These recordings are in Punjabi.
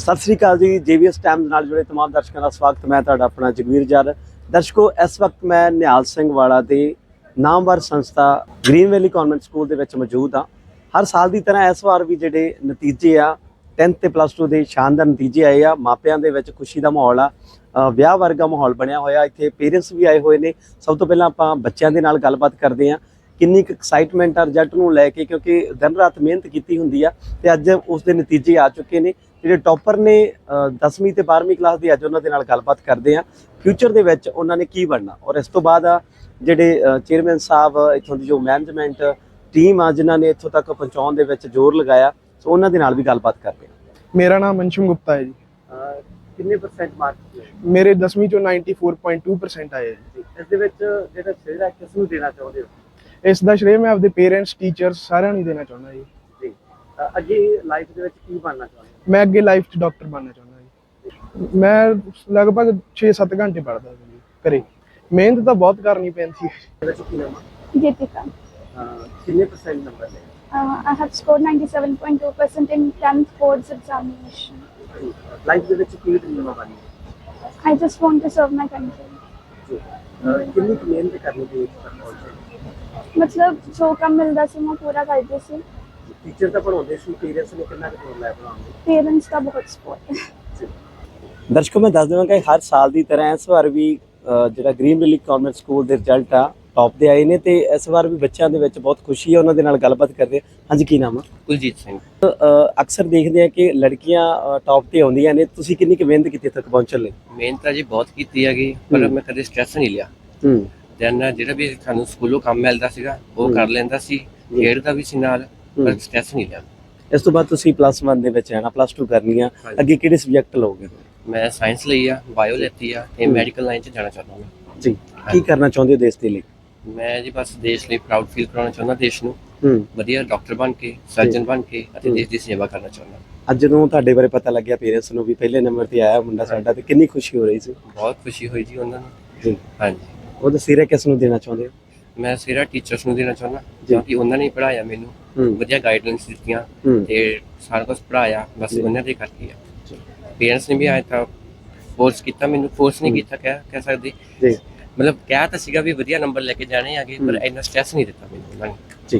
ਸਤਿ ਸ੍ਰੀ ਅਕਾਲ ਜੀ ਜੀਵੀਐਸ ਟਾਈਮ ਨਾਲ ਜੁੜੇ ਤਮਾਮ ਦਰਸ਼ਕਾਂ ਦਾ ਸਵਾਗਤ। ਮੈਂ ਤੁਹਾਡਾ ਆਪਣਾ ਜਗਵੀਰ ਜਰ ਦਰਸ਼ਕੋ, ਇਸ ਵਕਤ ਮੈਂ ਨਿਹਾਲ ਸਿੰਘ ਵਾਲਾ ਦੇ ਨਾਮਵਰ ਸੰਸਥਾ ਗ੍ਰੀਨ ਵੈਲੀ ਕਨਵੈਂਟ ਸਕੂਲ ਦੇ ਵਿੱਚ ਮੌਜੂਦ ਹਾਂ। ਹਰ ਸਾਲ ਦੀ ਤਰ੍ਹਾਂ ਇਸ ਵਾਰ ਵੀ ਜਿਹੜੇ ਨਤੀਜੇ ਆ 10th ਤੇ ਪਲੱਸ 2 ਦੇ ਸ਼ਾਨਦਾਰ ਨਤੀਜੇ ਆਏ ਆ। ਮਾਪਿਆਂ ਦੇ ਵਿੱਚ ਖੁਸ਼ੀ ਦਾ ਮਾਹੌਲ ਆ ਵਿਆਹ ਵਰਗਾ ਮਾਹੌਲ ਬਣਿਆ ਹੋਇਆ। ਇੱਥੇ ਪੇਰੈਂਟਸ ਵੀ ਆਏ ਹੋਏ ਨੇ। ਸਭ ਤੋਂ ਪਹਿਲਾਂ ਆਪਾਂ ਬੱਚਿਆਂ ਦੇ ਨਾਲ ਗੱਲਬਾਤ ਕਰਦੇ ਹਾਂ। ਕਿੰਨੀ ਕੁ ਐਕਸਾਈਟਮੈਂਟ ਆ ਰਿਜ਼ਲਟ ਨੂੰ ਲੈ ਕੇ, ਕਿਉਂਕਿ ਦਿਨ ਰਾਤ ਮਿਹਨਤ ਕੀਤੀ ਹੁੰਦੀ ਆ ਤੇ ਅੱਜ ਉਸ ਦੇ ਨਤੀਜੇ ਆ ਚੁੱਕੇ ਨੇ। ਜਿਹੜੇ ਟੌਪਰ ਨੇ 10ਵੀਂ ਤੇ 12ਵੀਂ ਕਲਾਸ ਦੀ ਅੱਜ ਉਹਨਾਂ ਦੇ ਨਾਲ ਗੱਲਬਾਤ ਕਰਦੇ ਆ ਫਿਊਚਰ ਦੇ ਵਿੱਚ ਉਹਨਾਂ ਨੇ ਕੀ ਬਣਨਾ? ਔਰ ਇਸ ਤੋਂ ਬਾਅਦ ਆ ਜਿਹੜੇ ਚੇਅਰਮੈਨ ਸਾਹਿਬ ਇੱਥੋਂ ਦੀ ਜੋ ਮੈਨੇਜਮੈਂਟ ਟੀਮ ਆ ਜਿਨ੍ਹਾਂ ਨੇ ਇੱਥੋਂ ਤੱਕ ਪਹੁੰਚਾਉਣ ਦੇ ਵਿੱਚ ਜ਼ੋਰ ਲਗਾਇਆ ਸੋ ਉਹਨਾਂ ਦੇ ਨਾਲ ਵੀ ਗੱਲਬਾਤ ਕਰਦੇ ਮੇਰਾ ਨਾਮ ਅੰਸ਼ੁਮ ਗੁਪਤਾ ਹੈ ਜੀ। ਆ ਕਿੰਨੇ ਪਰਸੈਂਟ ਮਾਰਕਸ ਮੇਰੇ 10ਵੀਂ ਚੋਂ 94.2% ਆਏ ਜੀ। ਇਸ ਦੇ ਵਿੱਚ ਜਿਹੜਾ ਸਿਹਰਾ ਕਿਸ ਨੂੰ ਦੇਣਾ ਚਾਹੁੰਦੇ ਹੋ? ਇਸ ਦਾ ਸ਼੍ਰੇਅ ਮੈਂ ਆਪਦੇ ਪੇਰੈਂਟਸ ਟੀਚਰਸ ਸਾਰਿਆਂ ਨੂੰ ਦੇਣਾ ਚਾਹੁੰਦਾ ਜੀ। ਅੱਗੇ ਲਾਈਫ ਦੇ ਵਿੱਚ ਕੀ ਬਣਨਾ ਚਾਹੁੰਦੇ ਮੈਂ ਅੱਗੇ ਲਾਈਫ 'ਚ ਡਾਕਟਰ ਬਣਨਾ ਚਾਹੁੰਦਾ ਜੀ। ਮੈਂ ਲਗਭਗ 6-7 ਘੰਟੇ ਪੜ੍ਹਦਾ ਜੀ ਘਰੇ। ਮਿਹਨਤ ਤਾਂ ਬਹੁਤ ਕਰਨੀ ਪੈਂਦੀ ਹੈ। ਵਿੱਚ ਕੀ ਨਾਮ Geetika. ਕਿੰਨੇ percent number Uh, I have scored 97.2% in 10th boards examination. Life ਦੇ ਵਿੱਚ ਕੀ ਡ੍ਰੀਮ ਆ ਬਣਨੀ I just want to serve my country. ਕਿੰਨੀ ਮਿਹਨਤ ਕਰਨੀ ਤੱਕ ਪਹੁੰਚੇ ਮਤਲਬ ਜੋ ਕੰਮ ਮਿਲਦਾ ਸੀ ਮੈਂ ਪੂਰਾ ਕਰਦੀ ਸੀ। ਟੀਚਰ ਤਾਂ ਪੜਾਉਂਦੇ ਸੀ ਪੇਰੈਂਟਸ ਨੇ ਕਿੰਨਾ ਕੁ ਲੈ ਪੜਾਉਂਦੇ ਪੇਰੈਂਟਸ ਦਾ ਬਹੁਤ ਸਪੋਰਟ ਹੈ। ਦਰਸ਼ਕੋ ਮੈਂ ਦੱਸ ਦੇਵਾਂ ਕਿ ਹਰ ਸਾਲ ਦੀ ਤਰ੍ਹਾਂ ਇਸ ਵਾਰ ਵੀ ਜਿਹੜਾ ਗ੍ਰੀਨ ਰਿਲੀਕ ਕਾਨਵੈਂਟ ਸਕੂਲ ਦੇ ਰਿਜ਼ਲਟ ਆ ਟੌਪ ਦੇ ਆਏ ਨੇ ਤੇ ਇਸ ਵਾਰ ਵੀ ਬੱਚਿਆਂ ਦੇ ਵਿੱਚ ਬਹੁਤ ਖੁਸ਼ੀ ਹੈ ਉਹਨਾਂ ਦੇ ਨਾਲ ਗੱਲਬਾਤ ਕਰਦੇ ਹਾਂ। ਹਾਂਜੀ ਕੀ ਨਾਮ ਆ? ਕੁਲਜੀਤ ਸਿੰਘ। ਅਕਸਰ ਦੇਖਦੇ ਆ ਕਿ ਲੜਕੀਆਂ ਟੌਪ ਤੇ ਆਉਂਦੀਆਂ ਨੇ। ਤੁਸੀਂ ਕਿੰਨੀ ਕੁ ਮਿਹਨਤ ਕੀਤੀ ਤੱਕ ਪਹੁੰਚਣ ਲਈ? ਮਿਹਨਤ ਤਾਂ ਜੀ ਬਹੁਤ ਕੀਤੀ ਹੈਗੀ ਪਰ ਹੂੰ। ਮੈਂ ਕਦੇ ਸਟ੍ਰੈਸ ਨਹੀਂ ਲਿਆ। ਹੂੰ। ਦੈਨ ਜਿਹੜਾ ਵੀ ਸਾਨੂੰ ਸਕੂਲੋਂ ਕੰਮ ਮਿਲਦਾ ਸੀਗਾ ਉਹ ਹੂੰ। ਕਰ ਲੈਂਦਾ ਸੀ ਹੂੰ। ਖੇਡਦਾ ਵੀ ਸੀ ਨਾਲ। ਪਰ ਹੂੰ। ਸਟ੍ਰੈਸ ਨਹੀਂ ਲਿਆ ਇਸ ਤੋਂ ਬਾਅਦ ਤੁਸੀਂ ਪਲੱਸ 1 ਦੇ ਵਿੱਚ ਆਣਾ ਪਲੱਸ 2 ਕਰਨੀ ਆ। ਅੱਗੇ ਕਿਹੜੇ ਸਬਜੈਕਟ ਲਓਗੇ? ਮੈਂ ਸਾਇੰਸ ਲਈ ਆ ਬਾਇਓ ਲੈਤੀ ਆ ਤੇ ਹੂੰ। ਮੈਡੀਕਲ ਲਾਈਨ 'ਚ ਜਾਣਾ ਚਾਹੁੰਦਾ ਮੈਂ। ਜੀ ਕੀ ਕਰਨਾ ਚਾਹੁੰਦੇ ਹੋ ਦੇਸ਼ ਦੇ ਲਈ? ਮੈਂ ਜੀ ਬਸ ਦੇਸ਼ ਲਈ ਪ੍ਰਾਊਡ ਫੀਲ ਕਰਾਉਣਾ ਚਾਹੁੰਦਾ ਦੇਸ਼ ਨੂੰ। ਹੂੰ। ਵਧੀਆ ਡਾਕਟਰ ਬਣ ਕੇ ਸਰਜਨ ਬਣ ਕੇ ਅਤੇ ਹੂੰ। ਦੇਸ਼ ਦੀ ਸੇਵਾ ਕਰਨਾ ਚਾਹੁੰਦਾ। ਅੱਜ ਜਦੋਂ ਤੁਹਾਡੇ ਬਾਰੇ ਪਤਾ ਲੱਗਿਆ ਪੇਰੈਂਟਸ ਨੂੰ ਵੀ ਪਹਿਲੇ ਨੰਬਰ ਤੇ ਆਇਆ ਮੁੰਡਾ ਸਾਡਾ ਤੇ ਕਿੰਨੀ ਖੁਸ਼ੀ ਹੋ ਰਹੀ ਸੀ? ਬਹੁਤ ਖੁਸ਼ੀ ਹੋਈ ਜੀ ਉਹਨਾਂ ਨੂੰ। ਜੀ। ਹਾਂਜੀ। ਉਹਦਾ ਸਿਰੇ ਕਿਸ ਨੂੰ ਦੇਣਾ ਚਾਹੁੰਦੇ ਹੋ? ਮੈਂ ਸਿਰਾ ਟੀਚਰਸ ਨੂੰ ਦੇਣਾ ਚਾਹੁੰਦਾ ਜੀ। ਕਿਉਂਕਿ ਉਹਨਾਂ ਨੇ ਪੜਾਇਆ ਮੈਨੂੰ ਵਧੀਆ ਗਾਈਡਲਾਈਨਸ ਦਿੱਤੀਆਂ ਤੇ ਸਾਰਾ ਕੁਝ ਪੜਾਇਆ ਬਸ। ਉਹਨਾਂ ਦੇ ਕਰਕੇ ਆ। ਪੇਰੈਂਟਸ ਨੇ ਵੀ ਆਇਆ ਤਾਂ ਫੋਰਸ ਕੀਤਾ ਮੈਨੂੰ ਫੋਰਸ ਨਹੀਂ। ਕੀਤਾ ਕਹਿ ਕਹਿ ਸਕਦੇ। ਜੀ। ਮਤਲਬ ਕਿਹਾ ਤਾਂ ਸੀਗਾ ਵੀ ਵਧੀਆ ਨੰਬਰ ਲੈ ਕੇ ਜਾਣੇ ਆਗੇ ਪਰ। ਇੰਨਾ ਸਟ੍ਰੈਸ ਨਹੀਂ ਦਿੱਤਾ ਮੈਨੂੰ ਉਹਨਾਂ ਨੇ। ਜੀ।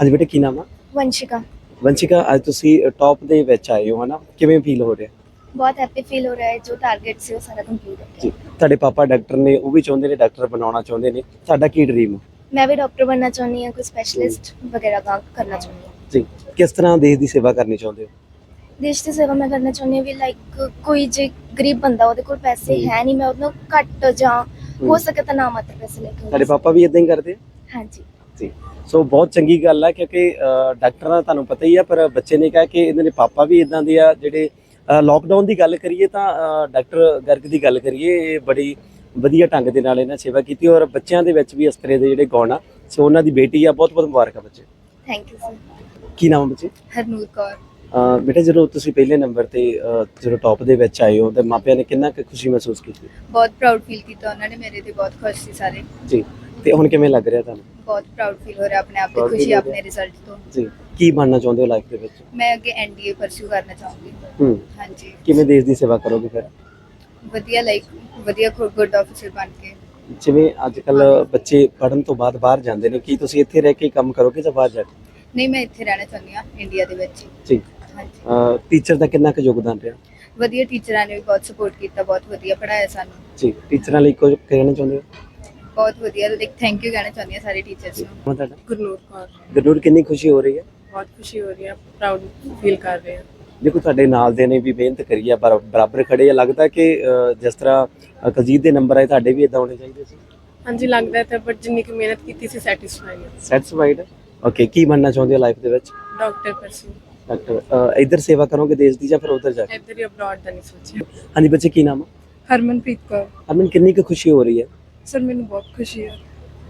ਹਾਂਜੀ ਬੇਟੇ ਕੀ ਨਾਮ ਆ? ਵੰਸ਼ਿਕਾ। ਵੰਸ਼ਿਕਾ ਅੱਜ ਤੁਸੀਂ ਟੌਪ ਦੇ ਵਿੱਚ ਆਏ ਹੋ ਹਨਾ? ਕਿਵੇਂ ਫੀਲ ਹੋ ਰਿਹਾ? ਬਹੁਤ ਹੈਪੀ ਫੀਲ ਹੋ ਰਿਹਾ ਹੈ ਜੋ ਟਾਰਗੇਟ ਸੀ ਉਹ ਸਾਰਾ ਕੰਪਲੀਟ ਹੋ ਜੀ ਤੁਹਾਡੇ ਪਾਪਾ ਡਾਕਟਰ ਨੇ ਉਹ ਵੀ ਚਾਹੁੰਦੇ ਨੇ ਡਾਕਟਰ ਬਣਾਉਣਾ ਚਾਹੁੰਦੇ ਨੇ। ਤੁਹਾਡਾ ਕੀ ਡ੍ਰੀਮ ਮੈਂ ਵੀ ਡਾਕਟਰ ਬਣਨਾ ਚਾਹੁੰਦੀ ਹਾਂ ਕੋਈ ਸਪੈਸ਼ਲਿਸਟ ਵਗੈਰਾ ਕੰਮ ਕਰਨਾ ਚਾਹੁੰਦੀ ਹਾਂ। ਜੀ ਕਿਸ ਤਰ੍ਹਾਂ ਦੇਸ਼ ਦੀ ਸੇਵਾ ਕਰਨੀ ਚਾਹੁੰਦੇ ਹੋ? ਦੇਸ਼ ਦੀ ਸੇਵਾ ਮੈਂ ਕਰਨਾ ਚਾਹੁੰਦੀ ਹਾਂ ਵੀ ਲਾਈਕ ਕੋਈ ਜੇ ਗਰੀਬ ਬੰਦਾ ਉਹਦੇ ਕੋਲ ਪੈਸੇ। ਹੈ। ਨਹੀਂ ਮੈਂ ਉਹਨੂੰ ਘੱਟ ਜਾਂ ਹੋ। ਸਕੇ ਤਾਂ ਨਾ ਮਾਤਰ ਪੈਸੇ ਲੈ ਕੇ ਤੁਹਾਡੇ ਪਾਪਾ ਵੀ ਇਦਾਂ ਹੀ ਕਰਦੇ ਆ? ਹਾਂਜੀ। ਜੀ ਸੋ ਬਹੁਤ ਚੰਗੀ ਗੱਲ ਆ ਕਿਉਂਕਿ ਅਹ, ਡਾਕਟਰਾਂ ਦਾ ਤੁਹਾਨੂੰ ਪਤਾ ਹੀ ਆ ਪਰ ਬੱਚੇ ਨੇ ਕਿਹਾ ਕਿ ਇਹਨਾਂ ਦੇ ਪਾਪਾ ਵੀ ਇਦਾਂ ਦੇ ਆ ਜਿਹੜੇ ਲਾਕਡਾਊਨ ਦੀ ਗੱਲ ਕਰੀਏ ਤਾਂ ਡਾਕਟਰ ਗਰਗ ਦੀ ਗੱਲ ਕਰੀਏ ਇਹ ਬੜੀ ਵਧੀਆ ਢੰਗ ਦੇ ਨਾਲ ਇਹਨਾਂ ਸੇਵਾ ਕੀਤੀ ਔਰ ਬੱਚਿਆਂ ਦੇ ਵਿੱਚ ਵੀ ਇਸ ਤਰ੍ਹਾਂ ਦੇ ਜਿਹੜੇ ਗੁਣ ਆ ਸੋ ਉਹਨਾਂ ਦੀ ਬੇਟੀ ਆ ਬਹੁਤ ਬਹੁਤ ਮੁਬਾਰਕਾਂ ਬੱਚੇ। ਥੈਂਕ ਯੂ ਸਰ ਕੀ ਨਾਮ ਬੱਚੇ? ਹਰਨੂਰ ਕੌਰ। ਬੇਟਾ ਜਦੋਂ ਤੁਸੀਂ ਪਹਿਲੇ ਨੰਬਰ ਤੇ ਜਦੋਂ ਟੌਪ ਦੇ ਵਿੱਚ ਆਏ ਹੋ ਤੇ ਮਾਪਿਆਂ ਨੇ ਕਿੰਨਾ ਕੁ ਖੁਸ਼ੀ ਮਹਿਸੂਸ ਕੀਤੀ? ਬਹੁਤ ਪ੍ਰਾਊਡ ਫੀਲ ਕੀਤਾ ਉਹਨਾਂ ਨੇ ਮੇਰੇ ਤੇ ਬਹੁਤ ਖੁਸ਼ ਸੀ ਸਾਰੇ। ਜੀ ਤੇ ਹੁਣ ਕਿਵੇਂ ਲੱਗ ਰਿਹਾ ਤੁਹਾਨੂੰ? ਬਹੁਤ ਪ੍ਰਾਊਡ ਫੀਲ ਹੋ ਰਿਹਾ ਆਪਣੇ ਆਪ ਤੇ ਖੁਸ਼ੀ ਆਪਣੇ ਰਿਜ਼ਲਟ ਤੋਂ। ਜੀ। ਕੀ ਬਣਨਾ ਚਾਹੁੰਦੇ ਹੋ ਲਾਈਫ ਦੇ ਵਿੱਚ? ਮੈਂ ਅੱਗੇ ਐਨਡੀਏ ਪਰਸਿਊ ਕਰਨਾ ਚਾਹੂੰਗੀ। ਹੂੰ। ਹਾਂਜੀ। ਕਿਵੇਂ ਦੇਸ਼ ਦੀ ਸੇਵਾ ਕਰੋਗੇ ਫਿਰ? ਵਧੀਆ ਲਾਈਕ ਵਧੀਆ ਗੁੱਡ ਆਫੀਸਰ ਬਣ ਕੇ। ਜਿਵੇਂ ਅੱਜ ਕੱਲ ਬੱਚੇ ਪੜਨ ਤੋਂ ਬਾਅਦ ਬਾਹਰ ਜਾਂਦੇ ਨੇ ਕੀ ਤੁਸੀਂ ਇੱਥੇ ਰਹਿ ਕੇ ਕੰਮ ਕਰੋਗੇ ਜਾਂ ਬਾਹਰ ਜਾ ਕੇ? ਨਹੀਂ ਮੈਂ ਇੱਥੇ ਰਹਿਣਾ ਚਾਹੁੰਦੀ ਹਾਂ ਇੰਡੀਆ ਦੇ ਵਿੱਚ। ਜੀ। ਹਾਂਜੀ। ਟੀਚਰ ਦਾ ਕਿੰਨਾ ਕੁ ਯੋਗਦਾਨ ਰਿਹਾ? ਵਧੀਆ ਟੀਚਰਾਂ ਨੇ ਵੀ ਬਹੁਤ ਸਪੋਰਟ ਕੀਤਾ ਬਹੁਤ ਵਧੀਆ ਪੜਾਇਆ ਸਾਨੂੰ। ਜੀ। ਟੀਚਰਾਂ ਲਈ ਕੁਝ ਕਹਿਣਾ ਚਾਹੁੰਦੇ ਹੋ? ਬਹੁਤ ਵਧੀਆ ਲਾਈਕ ਥੈਂਕ ਯੂ ਕਹਿਣਾ ਚਾਹੁੰਦੀ ਹਾਂ ਸਾਰੇ ਟੀਚਰਸ ਨੂੰ। ਮੈਂ ਤੁਹਾਡਾ? ਗੁਰਨੂਰ ਕੌਰ। ਗਰੂਰ ਕਿੰਨੀ ਖੁਸ਼ੀ ਹੋ ਰਹੀ ਹੈ? ਬਹੁਤ ਖੁਸ਼ੀ ਹੋ ਰਹੀ ਹੈ ਪ੍ਰਾਊਡ ਫੀਲ ਕਰ ਰਹੇ ਹਾਂ। ਦੇਖੋ ਤੁਹਾਡੇ ਨਾਲ ਦੇ ਨੇ ਵੀ ਮਿਹਨਤ ਕਰੀ ਆ ਬਰਾ- ਬਰਾਬਰ ਖੜੇ ਆ। ਲੱਗਦਾ ਕਿ ਜਿਸ ਤਰ੍ਹਾਂ ਕੁਲਜੀਤ ਦੇ ਨੰਬਰ ਆਏ ਤੁਹਾਡੇ ਵੀ ਇਦਾਂ ਹੋਣੇ ਚਾਹੀਦੇ ਸੀ? ਹਾਂਜੀ ਲੱਗਦਾ ਹੈ ਤਾਂ ਬਟ ਜਿੰਨੀ ਕੁ ਮਿਹਨਤ ਕੀਤੀ ਸੀ ਸੈਟੀਸਫਾਈ ਹਾਂ। ਸੈਟੀਸਫਾਈਡ ਓਕੇ ਕੀ ਬਣਨਾ ਚਾਹੁੰਦੇ ਹੋ ਲਾਈਫ ਦੇ ਵਿੱਚ? ਡਾਕਟਰ ਪਰਸੂ ਡਾਕਟਰ ਇੱਧਰ ਸੇਵਾ ਕਰੋਗੇ ਦੇਸ਼ ਦੀ ਜਾਂ ਫਿਰ ਉਧਰ ਜਾ ਕੇ? ਇੱਧਰ ਹੀ ਅਬਰਾਡ ਦਾ ਨਹੀਂ ਸੋਚਿਆ। ਹਾਂਜੀ ਬੱਚੇ ਕੀ ਨਾਮ ਆ? ਹਰਮਨਪ੍ਰੀਤ ਕੌਰ। ਅਮਨ ਕਿੰਨੀ ਕੁ ਖੁਸ਼ੀ ਹੋ ਰਹੀ ਹੈ? ਸਰ ਮੈਨੂੰ ਬਹੁਤ ਖੁਸ਼ੀ ਹੈ।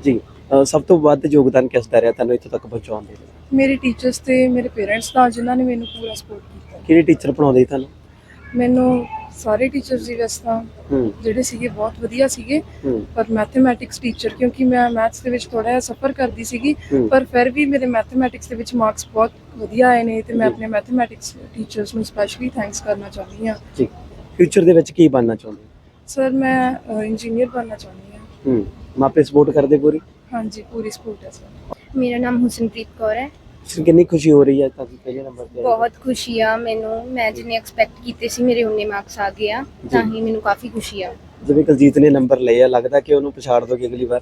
ਜੀ ਸਭ ਤੋਂ ਵੱਧ ਯੋਗਦਾਨ ਕਿਸ ਦਾ ਰਿਹਾ? ਤੁਹਾਨੂੰ ਇੱਥੇ ਤੱਕ ਪਹੁੰਚਾਉਣ ਦੇ ਲਈ। ਮੇਰੇ ਟੀਚਰਸ ਤੇ ਮੇਰੇ ਪੇਰੈਂਟਸ ਦਾ ਜਿਨ੍ਹਾਂ ਨੇ ਮੈਨੂੰ ਪੂਰਾ ਸਪੋਰਟ ਕੀਤਾ। ਕਿਹੜੇ ਟੀਚਰ ਪੜਾਉਂਦੇ ਸੀ ਤੁਹਾਨੂੰ? ਮੈਨੂੰ ਸਾਰੇ ਟੀਚਰਸ ਦੀ ਵੈਸੇ ਤਾਂ ਹੂੰ। ਜਿਹੜੇ ਸੀਗੇ ਬਹੁਤ ਵਧੀਆ ਸੀਗੇ ਹੂੰ। ਪਰ ਮੈਥਮੈਟਿਕਸ ਟੀਚਰ ਕਿਉਂਕਿ ਮੈਂ ਮੈਥਸ ਦੇ ਵਿੱਚ ਥੋੜਾ ਜਿਹਾ ਸਫਰ ਕਰਦੀ ਸੀਗੀ ਹੂੰ। ਪਰ ਫਿਰ ਵੀ ਮੇਰੇ ਮੈਥਮੈਟਿਕਸ ਦੇ ਵਿੱਚ ਮਾਰਕਸ ਬਹੁਤ ਵਧੀਆ ਆਏ ਨੇ ਤੇ ਮੈਂ। ਆਪਣੇ ਮੈਥਮੈਟਿਕਸ ਟੀਚਰਸ ਨੂੰ ਸਪੈਸ਼ਲੀ ਥੈਂਕਸ ਕਰਨਾ ਚਾਹੁੰਦੀ ਹਾਂ। ਜੀ। ਫਿਊਚਰ ਦੇ ਵਿੱਚ ਕੀ ਬਣਨਾ ਚਾਹੁੰਦੇ ਸਰ ਮੈਂ ਇੰਜੀਨੀਅਰ ਬਣਨਾ ਚਾਹੁੰਦੀ ਹਾਂ। ਹੂੰ। ਮਾਪੇ ਸਪੋਰਟ ਕਰਦੇ ਪੂਰੀ? ਹਾਂਜੀ ਪੂਰੀ ਸਪੋਰਟ ਹੈ ਸਰ ਮੇਰਾ ਨਾਮ ਹੁਸਨਪ੍ਰੀਤ ਕੌਰ ਹੈ। ਤੁਸੀਂ ਕਿੰਨੀ ਖੁਸ਼ੀ ਹੋ ਰਹੀ ਹੈ ਤਾਂ ਪਹਿਲੇ ਨੰਬਰ ਤੇ ਆਏ? ਬਹੁਤ ਖੁਸ਼ੀ ਆ ਮੈਨੂੰ। ਮੈਂ ਜਿੰਨੇ ਐਕਸਪੈਕਟ ਕੀਤੇ ਸੀ ਮੇਰੇ ਉਨੇ ਮਾਰਕਸ ਆ ਗਏ ਆ ਤਾਂ ਹੀ ਮੈਨੂੰ ਕਾਫੀ ਖੁਸ਼ੀ ਆ। ਜਿਵੇਂ ਕੁਲਜੀਤ ਨੇ ਨੰਬਰ ਲਏ ਆ ਲੱਗਦਾ ਕਿ ਉਹਨੂੰ ਪਛਾੜ ਦੋਗੇ ਅਗਲੀ ਵਾਰ?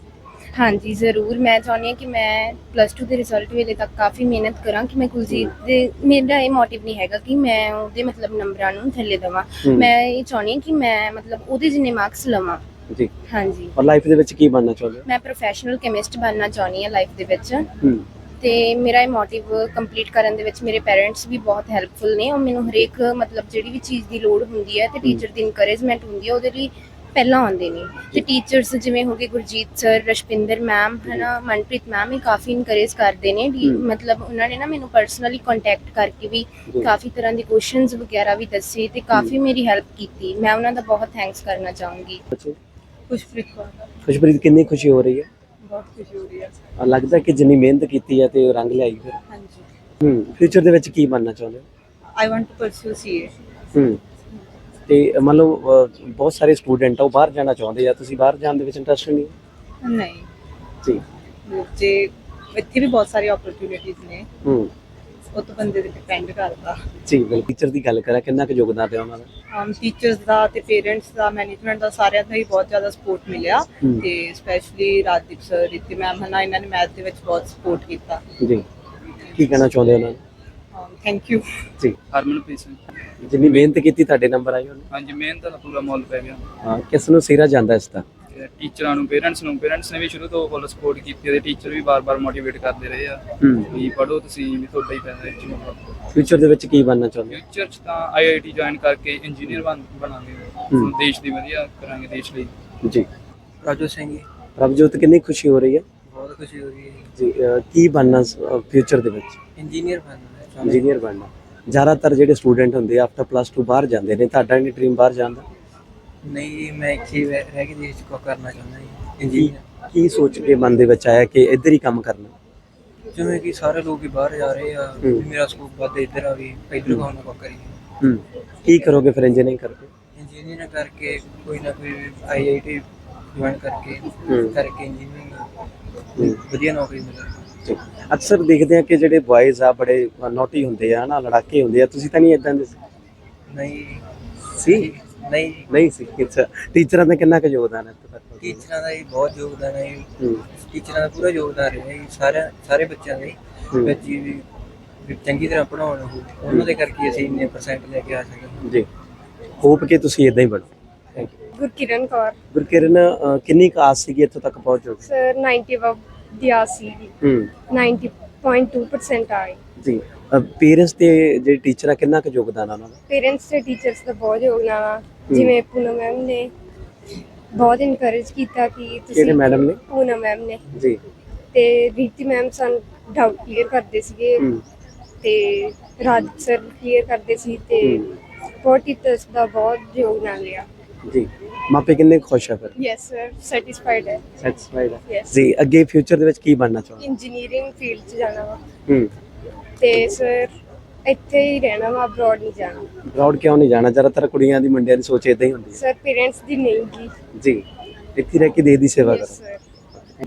ਹਾਂਜੀ ਜ਼ਰੂਰ। ਮੈਂ ਚਾਹੁੰਦੀ ਹਾਂ ਕਿ ਮੈਂ ਪਲੱਸ 2 ਦੇ ਰਿਜ਼ਲਟ ਵੇਲੇ ਤੱਕ ਕਾਫੀ ਮਿਹਨਤ ਕਰਾਂ ਕਿ ਮੈਂ ਕੁਲਜੀਤ ਦੇ ਮੇਰਾ ਇਹ ਮੋਟਿਵ ਨਹੀਂ ਹੈਗਾ ਕਿ ਮੈਂ ਉਹਦੇ ਮਤਲਬ ਨੰਬਰਾਂ ਨੂੰ ਥੱਲੇ ਦੇਵਾਂ। ਹੂੰ। ਮੈਂ ਇਹ ਚਾਹੁੰਦੀ ਹਾਂ ਕਿ ਮੈਂ ਮਤਲਬ ਉਹਦੇ ਜਿੰਨੇ ਮਾਰਕਸ ਲਵਾਂ ਜੀ। ਹਾਂਜੀ। ਔਰ ਲਾਈਫ ਦੇ ਵਿੱਚ ਕੀ ਬਣਨਾ ਚਾਹੁੰਦੇ ਮੈਂ ਪ੍ਰੋਫੈਸ਼ਨਲ ਕੈਮਿਸਟ ਬਣਨਾ ਚਾਹੁੰਦੀ ਹਾਂ ਲਾਈਫ ਦੇ ਵਿੱਚ। ਹੋ। ਤੇ ਮੇਰਾ ਇਹ ਮੋਟਿਵ ਕੰਪਲੀਟ ਕਰਨ ਦੇ ਵਿੱਚ ਮੇਰੇ ਪੈਰੈਂਟਸ ਵੀ ਬਹੁਤ ਹੈਲਪਫੁਲ ਨੇ। ਉਹ ਮੈਨੂੰ ਹਰੇਕ ਮਤਲਬ ਜਿਹੜੀ ਵੀ ਚੀਜ਼ ਦੀ ਲੋੜ ਹੁੰਦੀ ਹੈ ਤੇ ਟੀਚਰ ਦੀ ਇਨਕਰੇਜਮੈਂਟ ਹੁੰਦੀ ਹੈ ਉਹਦੇ ਲਈ ਪਹਿਲਾਂ ਆਉਂਦੇ ਨੇ। ਤੇ ਟੀਚਰਸ ਜਿਵੇਂ ਹੋ ਗਏ ਗੁਰਜੀਤ ਸਰ ਰਸ਼ਪਿੰਦਰ ਮੈਮ ਹਨਾ ਮਨਪ੍ਰੀਤ ਮੈਮ ਇਹ ਕਾਫੀ ਇਨਕਰੇਜ ਕਰਦੇ ਨੇ। ਮਤਲਬ ਉਹਨਾਂ ਨੇ ਨਾ ਮੈਨੂੰ ਪਰਸਨਲੀ ਕੰਟੈਕਟ ਕਰਕੇ ਵੀ। ਕਾਫੀ ਤਰ੍ਹਾਂ ਦੇ ਕੁਐਸਚਨਸ ਵਗੈਰਾ ਵੀ ਦੱਸੇ ਤੇ ਕਾਫੀ ਮੇਰੀ ਹੈਲਪ ਕੀਤੀ। ਮੈਂ ਉਹਨਾਂ ਦਾ ਬਹੁਤ ਥੈਂਕਸ ਕਰਨਾ ਚਾਹੂੰਗੀ। ਖੁਸ਼ਪ੍ਰੀਤ ਕਿੰਨੀ ਖੁਸ਼ੀ ਹੋ ਰਹੀ ਹੈ? ਬਹੁਤ ਲੱਗਦਾ ਕਿ ਜਿੰਨੀ ਮਿਹਨਤ ਕੀਤੀ ਹੈ ਤੇ ਉਹ ਰੰਗ ਲਿਆਈ ਫਿਰ। ਫਿਊਚਰ ਦੇ ਵਿੱਚ ਕੀ ਬਣਨਾ ਚਾਹੁੰਦੇ ਹੋ? I want to pursue CA ਤੇ ਮੰਨ ਬਹੁਤ ਸਾਰੇ ਸਟੂਡੈਂਟ ਆ ਉਹ ਬਾਹਰ ਜਾਣਾ ਚਾਹੁੰਦੇ ਆ। ਤੁਸੀਂ ਬਾਹਰ ਜਾਣ ਦੇ ਵਿੱਚ ਇੰਟਰਸਟ ਨਹੀਂ ਹੈ? ਨਹੀਂ। ਜੀ। ਇੱਥੇ ਵੀ ਬਹੁਤ ਸਾਰੀ ਓਪਰਚੁਨਿਟੀਜ਼ ਨੇ। ਉਹ ਤਾਂ ਬੰਦੇ ਤੇ ਡਿਪੈਂਡ ਕਰਦਾ। ਜੀ ਬਿਲਕੁਲ। ਟੀਚਰ ਦੀ ਗੱਲ ਕਰਾਂ ਕਿੰਨਾ ਕੁ ਯੋਗਦਾਨ ਰਿਹਾ ਉਹਨਾਂ ਦਾ? ਆਮ ਟੀਚਰਸ ਦਾ ਤੇ ਪੇਰੈਂਟਸ ਦਾ ਮੈਨੇਜਮੈਂਟ ਦਾ ਸਾਰਿਆਂ ਦਾ ਹੀ ਬਹੁਤ ਜ਼ਿਆਦਾ ਸਪੋਰਟ ਮਿਲਿਆ। ਹਮ। ਤੇ specially Rajdeep sir Riti ma'am ਹਨਾ ਇਹਨਾਂ ਨੇ ਮੈਥ ਦੇ ਵਿੱਚ ਬਹੁਤ ਸਪੋਰਟ ਕੀਤਾ। ਜੀ। ਕੀ ਕਹਿਣਾ ਚਾਹੁੰਦੇ ਉਹਨਾਂ ਨੂੰ? ਥੈਂਕ ਯੂ ਜੀ। ਹਰਮਨਪ੍ਰੀਤ ਸਿੰਘ। ਜਿੰਨੀ ਮਿਹਨਤ ਕੀਤੀ ਤੁਹਾਡੇ ਨੰਬਰ ਆਏ ਉਹਨੇ ਹਾਂਜੀ ਮਿਹਨਤ ਦਾ ਪੂਰਾ ਮੁੱਲ ਪੈ ਗਿਆ। ਹਾਂ ਕਿਸ ਨੂੰ ਸਿਰਾ ਜਾਂਦਾ ਇਸ ਦਾ? ਤੇ ਟੀਚਰਾਂ ਨੂੰ ਪੇਰੈਂਟਸ ਨੂੰ ਪੇਰੈਂਟਸ ਨੇ ਵੀ ਸ਼ੁਰੂ ਤੋਂ ਫੁੱਲ ਸਪੋਰਟ ਕੀਤੀ ਤੇ ਟੀਚਰ ਵੀ ਬਾਰ-ਬਾਰ ਮੋਟੀਵੇਟ ਕਰਦੇ ਰਹੇ ਆ। ਹੂੰ। ਵੀ ਪੜੋ ਤੁਸੀਂ ਵੀ ਤੁਹਾਡਾ ਹੀ ਫਾਇਦਾ ਇਸ ਚੀਜ਼ ਫਿਊਚਰ ਦੇ ਵਿੱਚ ਕੀ ਬਣਨਾ ਚਾਹੁੰਦੇ ਹੋ? ਫਿਊਚਰ ਚ ਤਾਂ ਆਈਆਈਟੀ ਜੁਆਇਨ ਕਰਕੇ ਇੰਜੀਨੀਅਰ ਬਣ ਬਣਾਂਗੇ। ਦੇਸ਼ ਦੀ ਵਧੀਆ ਕਰਾਂਗੇ ਦੇਸ਼ ਲਈ। ਜੀ। ਰਾਜੂ ਸਿੰਘ ਜੀ। ਪ੍ਰਭਜੋਤ ਕਿੰਨੀ ਖੁਸ਼ੀ ਹੋ ਰਹੀ ਹੈ? ਬਹੁਤ ਖੁਸ਼ੀ ਹੋ ਰਹੀ ਹੈ। ਜੀ ਅਹ, ਕੀ ਬਣਨਾ ਫਿਊਚਰ ਦੇ ਵਿੱਚ? ਇੰਜੀਨੀਅਰ ਬਣਨਾ ਚਾਹੁੰਦਾ ਇੰਜੀਨੀਅਰ ਬਣਨਾ। ਜ਼ਿਆਦਾਤਰ ਜਿਹੜੇ ਸਟੂਡੈਂਟ ਹੁੰਦੇ ਆ ਆਫਟਰ ਪਲੱਸ 2 ਬਾਹਰ ਜਾਂਦੇ ਨੇ ਤੁਹਾਡਾ ਨਹੀਂ ਡ੍ਰੀਮ ਬਾਹਰ ਜਾਣ ਨਹੀਂ ਮੈਂ ਇੱਥੇ ਰਹਿ ਰਹਿ ਕੇ ਦੇਸ਼ ਕੋ ਕਰਨਾ ਚਾਹੁੰਦਾ ਜੀ ਕੀ ਇੰਜੀਨੀਅਰ ਕੀ ਸੋਚ ਕੇ ਮਨ ਦੇ ਵਿੱਚ ਆਇਆ ਕਿ ਇੱਧਰ ਹੀ ਕੰਮ ਕਰਨਾ? ਜਿਵੇਂ ਕਿ ਸਾਰੇ ਲੋਕ ਹੀ ਬਾਹਰ ਜਾ ਰਹੇ ਆ। ਵੀ ਮੇਰਾ ਸਕੋਪ ਵੱਧ ਇੱਧਰ ਆ ਵੀ ਇੱਧਰ ਕੋ ਨਾ ਕਰੀਏ। ਹੂੰ। ਕੀ ਕਰੋਗੇ ਫਿਰ ਇੰਜੀਨੀਅਰਿੰਗ ਕਰਕੇ? ਇੰਜੀਨੀਅਰ ਕਰਕੇ ਕੋਈ ਨਾ ਕੋਈ ਆਈਆਈਟੀ ਜੁਆਇਨ ਕਰਕੇ ਹੂੰ। ਕਰਕੇ ਇੰਜੀਨੀਅਰਿੰਗ। ਵਧੀਆ ਨੌਕਰੀ ਮਿਲੇ। ਜੀ। ਅਕਸਰ ਦੇਖਦੇ ਆ ਕਿ ਜਿਹੜੇ ਬॉयਜ਼ ਆ ਬੜੇ ਨੋਟੀ ਹੁੰਦੇ ਆ ਨਾ ਲੜਾਕੇ ਹੁੰਦੇ ਆ ਤੁਸੀਂ ਤਾਂ ਨਹੀਂ ਇਦਾਂ ਦੇ ਸੀ? ਨਹੀਂ। ਸੀ? ਨਹੀਂ ਨਹੀਂ ਸੀ ਅੱਛਾ। ਟੀਚਰਾਂ ਦਾ ਕਿੰਨਾ ਕੁ ਯੋਗਦਾਨ ਹੈ ਇੱਥੇ ਤੱਕ? ਟੀਚਰਾਂ ਦਾ ਹੀ ਬਹੁਤ ਯੋਗਦਾਨ ਹੈ ਜੀ। ਹੂੰ। ਟੀਚਰਾਂ ਦਾ ਪੂਰਾ ਯੋਗਦਾਨ ਰਿਹਾ ਜੀ ਸਾਰੇ ਸਾਰੇ ਬੱਚਿਆਂ ਦੇ ਹੂੰ। ਬੱਚੇ ਵੀ ਵੀ ਚੰਗੀ ਤਰ੍ਹਾਂ ਪੜਾਉਣ ਉਹ ਉਹਨਾਂ ਦੇ ਕਰਕੇ ਅਸੀਂ ਇੰਨੇ ਪਰਸੈਂਟ ਲੈ ਕੇ ਆ ਸਕੇ। ਜੀ। ਹੋਪ ਕਿ ਤੁਸੀਂ ਇਦਾਂ ਹੀ ਬਣੋ। Thank you Gurkiran Kaur. Gurkiran ਅਹ, ਕਿੰਨੀ ਕੁ ਆਸ ਸੀਗੀ ਇੱਥੋਂ ਤੱਕ ਪਹੁੰਚੋਗੇ ਸਰ 90 ਅਬਵ ਦਿਆ ਸੀ ਹੂੰ। 90.2% ਆਏ ਜੀ। ਪੇਰੈਂਟਸ ਤੇ ਜਿਹੜੇ ਟੀਚਰ ਆ ਕਿੰਨਾ ਕੁ ਯੋਗਦਾਨ ਆ ਉਹਨਾਂ ਦਾ? ਪੇਰੈਂਟਸ ਤੇ ਟੀਚਰਸ ਦਾ ਬਹੁਤ ਯੋਗਦਾਨ ਆ। ਜਿਵੇਂ ਪੂਨਮ ਮੈਮ ਨੇ ਬਹੁਤ ਇਨਕਰੇਜ ਕੀਤਾ ਕਿ ਤੁਸੀਂ ਕਿਹੜੇ ਮੈਡਮ ਨੇ? ਪੂਨਮ ਮੈਮ ਨੇ। ਜੀ। ਤੇ ਰੀਤੀ ਮੈਮ ਸਾਨੂੰ ਡਾਊਟ ਕਲੀਅਰ ਕਰਦੇ ਸੀਗੇ। ਹੂੰ। ਤੇ ਰਾਜ ਸਰ ਕਲੀਅਰ ਕਰਦੇ ਸੀ ਤੇ ਬਹੁਤ ਟੀਚਰਸ ਦਾ ਬਹੁਤ ਯੋਗਦਾਨ ਲਿਆ ਜੀ। ਮਾਪੇ ਕਿੰਨੇ ਖੁਸ਼ ਆ ਫਿਰ? ਯੈਸ ਸਰ ਸੈਟੀਸਫਾਈਡ ਹੈ। Satisfied Yes. ਜੀ ਅੱਗੇ ਫਿਊਚਰ ਦੇ ਵਿੱਚ ਕੀ ਬਣਨਾ ਚਾਹੁੰਦੇ? ਇੰਜੀਨੀਅਰਿੰਗ ਫੀਲਡ 'ਚ ਜਾਣਾ ਵਾ। ਹੂੰ। ਤੇ ਸਰ ਇੱਥੇ ਹੀ ਰਹਿਣਾ ਵਾ ਅਬਰੋਡ ਨਹੀਂ ਜਾਣਾ। ਬਰਾਊਡ ਕਿਉਂ ਨਹੀਂ ਜਾਣਾ? ਜ਼ਿਆਦਾਤਰ ਕੁੜੀਆਂ ਦੀ ਮੁੰਡਿਆਂ ਦੀ ਸੋਚ ਇਦਾਂ ਹੀ ਹੁੰਦੀ ਸਰ ਪੇਰੈਂਟਸ ਦੀ ਨਹੀਂ ਗੀ ਹੈ ਜੀ। ਇੱਥੇ ਰਹਿ ਕੇ ਦੇ ਦੀ ਸੇਵਾ ਕਰੋ। ਸਰ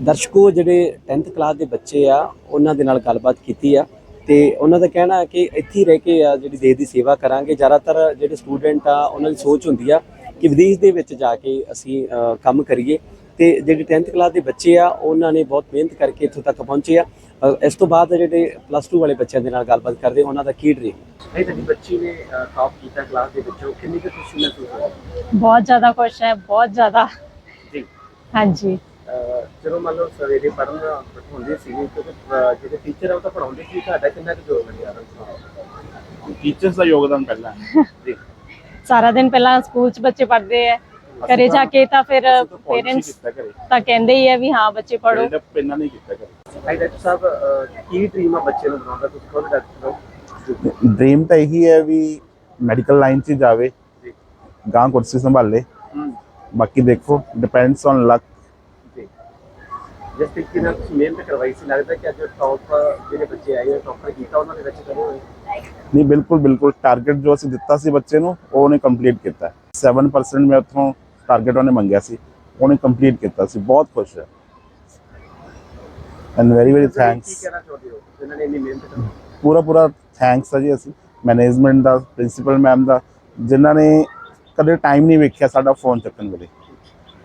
ਦਰਸ਼ਕੋ ਜਿਹੜੇ 10th ਕਲਾਸ ਦੇ ਬੱਚੇ ਆ ਉਹਨਾਂ ਦੇ ਨਾਲ ਗੱਲਬਾਤ ਕੀਤੀ ਆ ਤੇ ਉਹਨਾਂ ਦਾ ਕਹਿਣਾ ਹੈ ਕਿ ਇੱਥੇ ਹੀ ਰਹਿ ਕੇ ਆ ਜਿਹੜੀ ਦੇਸ਼ ਦੀ ਸੇਵਾ ਕਰਾਂਗੇ। ਜ਼ਿਆਦਾਤਰ ਜਿਹੜੇ ਸਟੂਡੈਂਟ ਆ ਉਹਨਾਂ ਦੀ ਸੋਚ ਹੁੰਦੀ ਆ ਕਿ ਵਿਦੇਸ਼ ਦੇ ਵਿੱਚ ਜਾ ਕੇ ਅਸੀਂ ਅ, ਕੰਮ ਕਰੀਏ ਤੇ ਜਿਹੜੇ 10th ਕਲਾਸ ਦੇ ਬੱਚੇ ਆ ਉਹਨਾਂ ਨੇ ਬਹੁਤ ਮਿਹਨਤ ਕਰਕੇ ਇੱਥੋਂ ਤੱਕ ਪਹੁੰਚੇ ਆ। ਇਸ ਤੋਂ ਬਾਅਦ ਜਿਹੜੇ ਪਲੱਸ 2 ਵਾਲੇ ਬੱਚਿਆਂ ਦੇ ਨਾਲ ਗੱਲਬਾਤ ਕਰਦੇ ਉਹਨਾਂ ਦਾ ਕੀ ਡ੍ਰੀਮ ਹੈ ਤੁਹਾਡੀ ਬੱਚੀ ਨੇ ਟੌਪ ਕੀਤਾ ਕਲਾਸ ਦੇ ਵਿੱਚੋਂ ਕਿੰਨੀ ਕੁ ਖੁਸ਼ੀ ਮਹਿਸੂਸ ਹੋਈ? ਬਹੁਤ ਜ਼ਿਆਦਾ ਖੁਸ਼ ਹੈ ਬਹੁਤ ਜ਼ਿਆਦਾ। ਜੀ। ਹਾਂਜੀ। ਜਦੋਂ ਮੰਨ ਲਓ ਸਵੇਰੇ ਪੜ੍ਹਨ ਹੁੰਦੇ ਅਹ ਜਿਹੜੇ ਟੀਚਰ ਆ ਉਹ ਤਾਂ ਪੜਾਉਂਦੇ ਸੀ ਤੁਹਾਡਾ ਕਿੰਨਾ ਕੁ ਜੋਰ ਲੱਗਿਆ ਟੀਚਰਸ ਦਾ ਯੋਗਦਾਨ ਪਹਿਲਾਂ। ਜੀ। ਸਾਰਾ ਦਿਨ ਪਹਿਲਾਂ ਸਕੂਲ 'ਚ ਬੱਚੇ ਪੜ੍ਹਦੇ ਆ। ਘਰੇ ਜਾ ਕੇ ਤਾਂ ਫਿਰ ਪੇਰੈਂਟਸ ਤਾਂ ਕਹਿੰਦੇ ਹੀ ਆ ਵੀ ਹਾਂ ਬੱਚੇ ਪੜੋ ਕੀਤਾ ਕਰੇ ਡਾਕਟਰ ਸਾਹਿਬ ਕੀ ਡ੍ਰੀਮ ਆ ਬੱਚੇ ਨੂੰ ਬਣਾਉਂਦਾ ਤੁਸੀਂ ਖੁਦ ਡਾਕਟਰ ਹੋ ਡ੍ਰੀਮ ਤਾਂ ਇਹੀ ਹੈ ਵੀ ਮੈਡੀਕਲ ਲਾਈਨ 'ਚ ਜਾਵੇ। ਗਾਂ ਕੁਰਸੀ ਸੰਭਾਲੇ। ਬਾਕੀ ਦੇਖੋ ਡਿਪੈਂਡਸ ਔਨ ਲੱਕ ਜਿਸ ਤਰੀਕੇ ਨਾਲ ਤੁਸੀਂ ਮਿਹਨਤ ਕਰਵਾਈ ਸੀ ਲੱਗਦਾ ਕਿ ਅੱਜ ਟੌਪ ਜਿਹੜੇ ਬੱਚੇ ਆਏ ਟੌਪਰ ਕੀਤਾ ਉਹਨਾਂ ਦੇ ਵਿੱਚ ਕਰੇ ਹੋਏ? ਨਹੀਂ ਬਿਲਕੁਲ ਬਿਲਕੁਲ। ਟਾਰਗੇਟ ਜੋ ਅਸੀਂ ਦਿੱਤਾ ਸੀ ਬੱਚੇ ਨੂੰ ਉਹ ਉਹਨੇ ਕੰਪਲੀਟ ਕੀਤਾ। 7% ਮੈਂ ਉੱਥੋਂ ਟਾਰਗੇਟ ਉਹਨੇ ਮੰਗਿਆ ਸੀ ਉਹਨੇ ਕੰਪਲੀਟ ਕੀਤਾ ਸੀ ਬਹੁਤ ਖੁਸ਼ ਹੈ। ਐਂਡ ਵੈਰੀ ਵੈਰੀ ਕੀ ਥੈਂਕਸ ਕਹਿਣਾ ਚਾਹੁੰਦੇ ਹੋ? ਜਿਨ੍ਹਾਂ ਨੇ ਇੰਨੀ ਮਿਹਨਤ ਕੀਤੀ। ਪੂਰਾ ਪੂਰਾ ਥੈਂਕਸ ਹੈ ਜੀ ਅਸੀਂ। ਮੈਨੇਜਮੈਂਟ ਦਾ ਪ੍ਰਿੰਸੀਪਲ ਮੈਮ ਦਾ ਜਿਨ੍ਹਾਂ ਨੇ ਕਦੇ ਟਾਈਮ ਨਹੀਂ ਵੇਖਿਆ ਸਾਡਾ ਫੋਨ ਚੱਕਣ ਵੇਲੇ।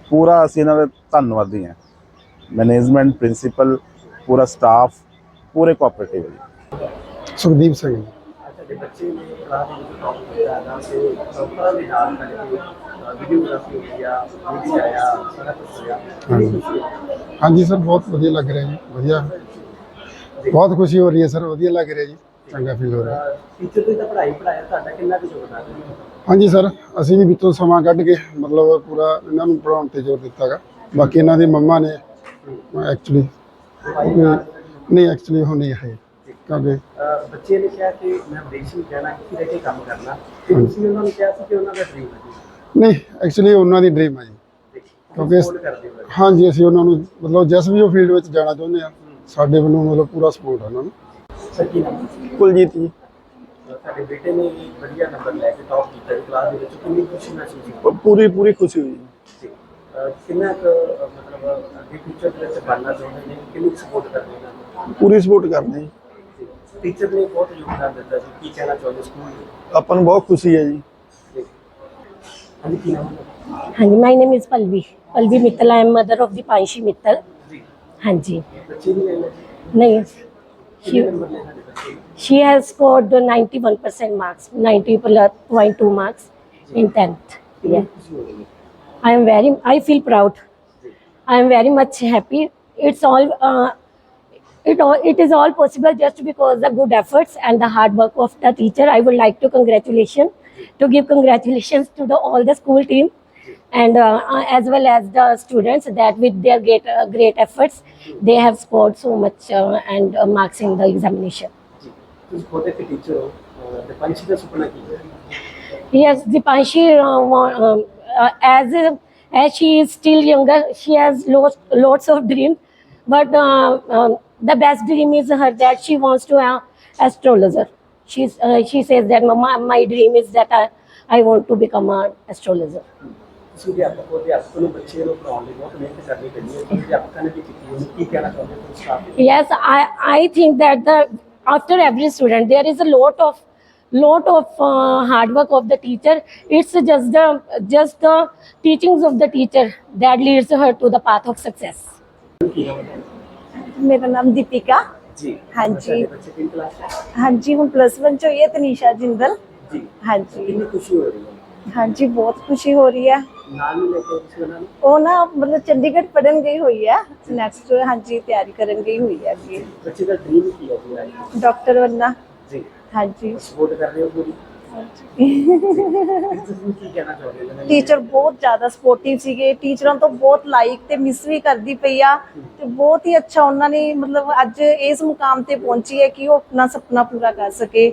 ਪੂਰਾ ਅਸੀਂ ਇਹਨਾਂ ਦੇ ਧੰਨਵਾਦੀ ਹਾਂ। ਮੈਨੇਜਮੈਂਟ ਪ੍ਰਿੰਸੀਪਲ ਪੂਰਾ ਸਟਾਫ ਪੂਰੇ ਕੋਆਪਰੇਟਿਵ ਜੀ। ਸੁਖਦੀਪ ਸਿੰਘ ਸਾਡੇ ਬੱਚੇ ਨੇ ਕਲਾਸ ਵਿੱਚ ਟੌਪ ਕੀਤਾ ਨਾ ਤੇ ਟੌਪਰਾਂ ਦੇ ਨਾਲ ਮਿਲ ਕੇ ਵੀਡੀਓਗ੍ਰਾਫੀ ਹੋਈ ਆ ਮੀਡੀਆ ਆਇਆ ਸਾਰਾ ਕੁਝ ਹੋਇਆ। ਕਿੰਨੀ ਖੁਸ਼ੀ ਹੈ। ਹਾਂਜੀ ਸਰ ਬਹੁਤ ਵਧੀਆ ਲੱਗ ਰਿਹਾ ਜੀ। ਵਧੀਆ। ਬਹੁਤ ਖੁਸ਼ੀ ਹੋ ਰਹੀ ਹੈ ਸਰ ਵਧੀਆ ਲੱਗ ਰਿਹਾ ਜੀ। ਚੰਗਾ ਫੀਲ ਹੋ ਰਿਹਾ। ਟੀਚਰ ਦੀ ਤਾਂ ਪੜ੍ਹਾਈ ਪੜਾਇਆ ਤੁਹਾਡਾ ਕਿੰਨਾ ਕੁ ਯੋਗਦਾਨ ਹੈ ਹਾਂਜੀ ਸਰ ਅਸੀਂ ਵੀ ਵਿੱਚੋਂ ਸਮਾਂ ਕੱਢ ਕੇ ਮਤਲਬ ਪੂਰਾ ਇਹਨਾਂ ਨੂੰ ਪੜਾਉਣ ਤੇ ਜ਼ੋਰ ਦਿੱਤਾਗਾ ਬਾਕੀ ਇਹਨਾਂ ਦੀ ਮੰਮਾ ਨੇ ਐਕਚੁਅਲੀ ਨਹੀਂ ਐਕਚੁਅਲੀ ਨਹੀਂ ਹੈ। ਕਿਉਂਕਿ ਅਹ ਬੱਚੇ ਨੇ ਕਿਹਾ ਕਿ ਮੈਂ ਵਿਦੇਸ਼ ਨੂੰ ਜਾਣਾ ਕਿਤੇ ਰਹਿ ਕੇ ਕੰਮ ਕਰਨਾ। ਤੇ ਤੁਸੀਂ ਉਹਨਾਂ ਨੂੰ ਕਿਹਾ ਸੀ ਕਿ ਉਹਨਾਂ ਦਾ ਡ੍ਰੀਮ ਹੈ ਨਹੀਂ ਐਕਚੁਅਲੀ ਉਹਨਾਂ ਦੀ ਡ੍ਰੀਮ ਹੈ ਜੀ। ਜੀ ਕਿਉਂਕਿ ਸਪੋਰਟ ਕਰਦੇ ਹੋ। ਹਾਂਜੀ ਅਸੀਂ ਉਹਨਾਂ ਨੂੰ ਮਤਲਬ ਜਿਸ ਵੀ ਉਹ ਫੀਲਡ ਵਿੱਚ ਜਾਣਾ ਚਾਹੁੰਦੇ ਆ ਸਾਡੇ ਵੱਲੋਂ ਮਤਲਬ ਪੂਰਾ ਸਪੋਰਟ ਹੈ ਉਹਨਾਂ ਨੂੰ। ਸਰ ਕੀ ਨਾਮ? ਹੈ ਕੁਲਜੀਤ ਜੀ। ਸਾਡੇ ਬੇਟੇ ਨੇ ਵੀ ਵਧੀਆ ਨੰਬਰ ਲੈ ਕੇ ਟੌਪ ਕੀਤਾ ਜੀ ਕਲਾਸ ਦੇ ਵਿੱਚ। ਕਿੰਨੀ ਖੁਸ਼ੀ ਮਹਿਸੂਸ ਕੀਤੀ ਪੂਰੀ ਪੂਰੀ ਖੁਸ਼ੀ ਹੋਈ ਜੀ। ਅਹ ਕਿੰਨਾ ਕੁ ਅਹ ਮਤਲਬ ਅੱਗੇ ਫਿਊਚਰ ਦੇ ਵਿੱਚ ਬਣਨਾ ਚਾਹੁੰਦੇ ਨੇ? ਕਿੰਨੀ ਸਪੋਰਟ ਕਰਦੇ ਨੇ? ਇਹਨਾਂ ਪੂਰੀ ਸਪੋਰਟ ਕਰਦੇ ਜੀ। ਨੂੰ ਟੀਚਰ ਨੇ ਬਹੁਤ ਯੋਗਦਾਨ ਦਿੱਤਾ ਜੀ ਕੀ ਕਹਿਣਾ ਚਾਹੁੰਦੇ ਸਕੂਲ ਨੂੰ? ਆਪਾਂ ਨੂੰ ਬਹੁਤ ਖੁਸ਼ੀ ਹੈ ਜੀ। ਜੀ ਹਾਂਜੀ ਕੀ ਨਾਮ? ਹੈ ਹਾਂਜੀ my name is Pallavi Pallavi Mittal I am mother of Deepanshi Mittal ji. ਹਾਂਜੀ। ਬੱਚੇ ਨਹੀਂ ਲੈਣਾ ਨਹੀਂ she, ਕਿੰਨੇ ਨੰਬਰ ਲੈਣਾ ਦੇ ਬੱਚੇ? she has scored 91% marks 90.2 marks in 10th ਕਿੰਨੀ yeah. ਖੁਸ਼ੀ ਹੋ ਰਹੀ ਹੈ I am very, I feel proud. I am very much happy. It's all, uh, it, all, it is all possible just because the good efforts and the hard work of the teacher. I would like to congratulation, to give congratulations to the, all the school team and uh, uh as well as the students that with their great, uh, great efforts, they have scored so much uh, and uh, marks in the examination. Yes, Dipanshi, uh, um, uh, as, uh, as she is still younger, she has lots, lots of dreams. But uh, um, the best dream is her that she wants to have astrologer. She's, uh, she says that Mama, my dream is that I, I want to become an astrologer. Yes, I, I think that the after every student there is a lot of lot of uh, hard work of the teacher. It's just the just the teachings of the teacher that leads her to the path of success. ਮੇਰਾ ਨਾਮ ਦੀਪਿਕਾ। ਜੀ। ਹਾਂਜੀ। ਸਾਡੇ ਬੱਚੇ ਕਿੰਨੀ ਕਲਾਸ ਹੈ ਹਾਂਜੀ ਹੁਣ ਪਲੱਸ 1 ਚ ਹੋਈ ਹੈ ਤਨੀਸ਼ਾ ਜਿੰਦਲ। ਜੀ। ਹਾਂਜੀ। ਕਿੰਨੀ ਖੁਸ਼ੀ ਹੋ ਰਹੀ ਹੈ? ਹਾਂਜੀ ਬਹੁਤ ਖੁਸ਼ੀ ਹੋ ਰਹੀ ਹੈ। ਨਾਲ ਨੂੰ ਲੈ ਕੇ ਤੁਸੀਂ ਉਹਨਾਂ ਨੂੰ। ਉਹ ਨਾ ਮਤਲਬ ਚੰਡੀਗੜ੍ਹ ਪੜਨ ਗਈ ਹੋਈ ਹੈ। ਨੈਕਸਟ ਹਾਂਜੀ ਤਿਆਰੀ ਕਰਨ ਗਈ ਹੋਈ ਹੈ ਅੱਗੇ। ਬੱਚੇ ਦਾ ਡ੍ਰੀਮ ਕੀ ਹੈ ਜੀ? ਡਾਕਟਰ ਬਣਨਾ। ਜੀ। ਹਾਂਜੀ। ਸਪੋਰਟ ਕਰ ਰਹੇ ਹੋ ਪੂਰੀ? ਟੀਚਰ ਬਹੁਤ ਜ਼ਿਆਦਾ ਸਪੋਰਟਿਵ ਸੀਗੇ। ਟੀਚਰਾਂ ਤੋਂ ਬਹੁਤ ਲਾਈਕ ਤੇ ਮਿਸ ਵੀ ਕਰਦੀ ਪਈ ਆ। ਤੇ ਬਹੁਤ ਹੀ ਅੱਛਾ ਉਹਨਾਂ ਨੇ ਮਤਲਬ ਅੱਜ ਇਸ ਮੁਕਾਮ ਤੇ ਪਹੁੰਚੀ ਹੈ ਕਿ ਉਹ ਆਪਣਾ ਸੁਪਨਾ ਪੂਰਾ ਕਰ ਸਕੇ।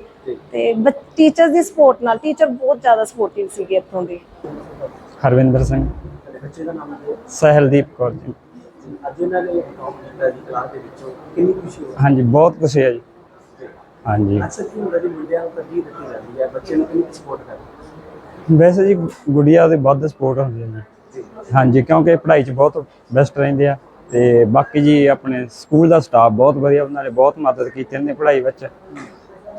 ਤੇ ਟੀਚਰ ਦੀ ਸਪੋਰਟ ਨਾਲ ਟੀਚਰ ਬਹੁਤ ਜ਼ਿਆਦਾ ਸਪੋਰਟਿਵ ਸੀਗੇ ਇੱਥੋਂ ਦੇ। ਹਰਵਿੰਦਰ ਸਿੰਘ। ਤੁਹਾਡੇ ਬੱਚੇ ਦਾ ਨਾਮ ਕੀ ਹੈ? ਸਹਿਲਦੀਪ ਕੌਰ ਜੀ। ਅੱਜ ਇਹਨਾਂ ਨੇ ਟੌਪ ਕੀਤਾ ਜੀ ਕਲਾਸ ਦੇ ਵਿੱਚੋਂ। ਕਿੰਨੀ ਖੁਸ਼ੀ ਹੋ ਰਹੀ ਹਾਂਜੀ ਬਹੁਤ ਖੁਸ਼ੀ ਹੈ ਜੀ। ਹਾਂਜੀ। ਅਕਸਰ ਕੀ ਹੁੰਦਾ ਜੀ ਮੁੰਡਿਆਂ ਨੂੰ ਤਰਜੀਹ ਦਿੱਤੀ ਜਾਂਦੀ ਹੈ ਬੱਚੇ ਨੂੰ ਕਿੰਨੀ ਸਪੋਰਟ ਕਰਦੇ ਵੈਸੇ ਜੀ ਗੁੜੀਆ ਦੇ ਵੱਧ ਸਪੋਰਟ ਹੁੰਦੀ ਹੈ ਹਾਂਜੀ ਕਿਉਂਕਿ ਪੜ੍ਹਾਈ 'ਚ ਬਹੁਤ ਬੈਸਟ ਰਹਿੰਦੇ ਆ ਤੇ ਬਾਕੀ ਜੀ ਆਪਣੇ ਸਕੂਲ ਦਾ ਸਟਾਫ ਬਹੁਤ ਵਧੀਆ ਉਹਨਾਂ ਨੇ ਬਹੁਤ ਮਦਦ ਕੀਤੀ ਇਹਨਾਂ ਦੀ ਪੜ੍ਹਾਈ ਵਿੱਚ।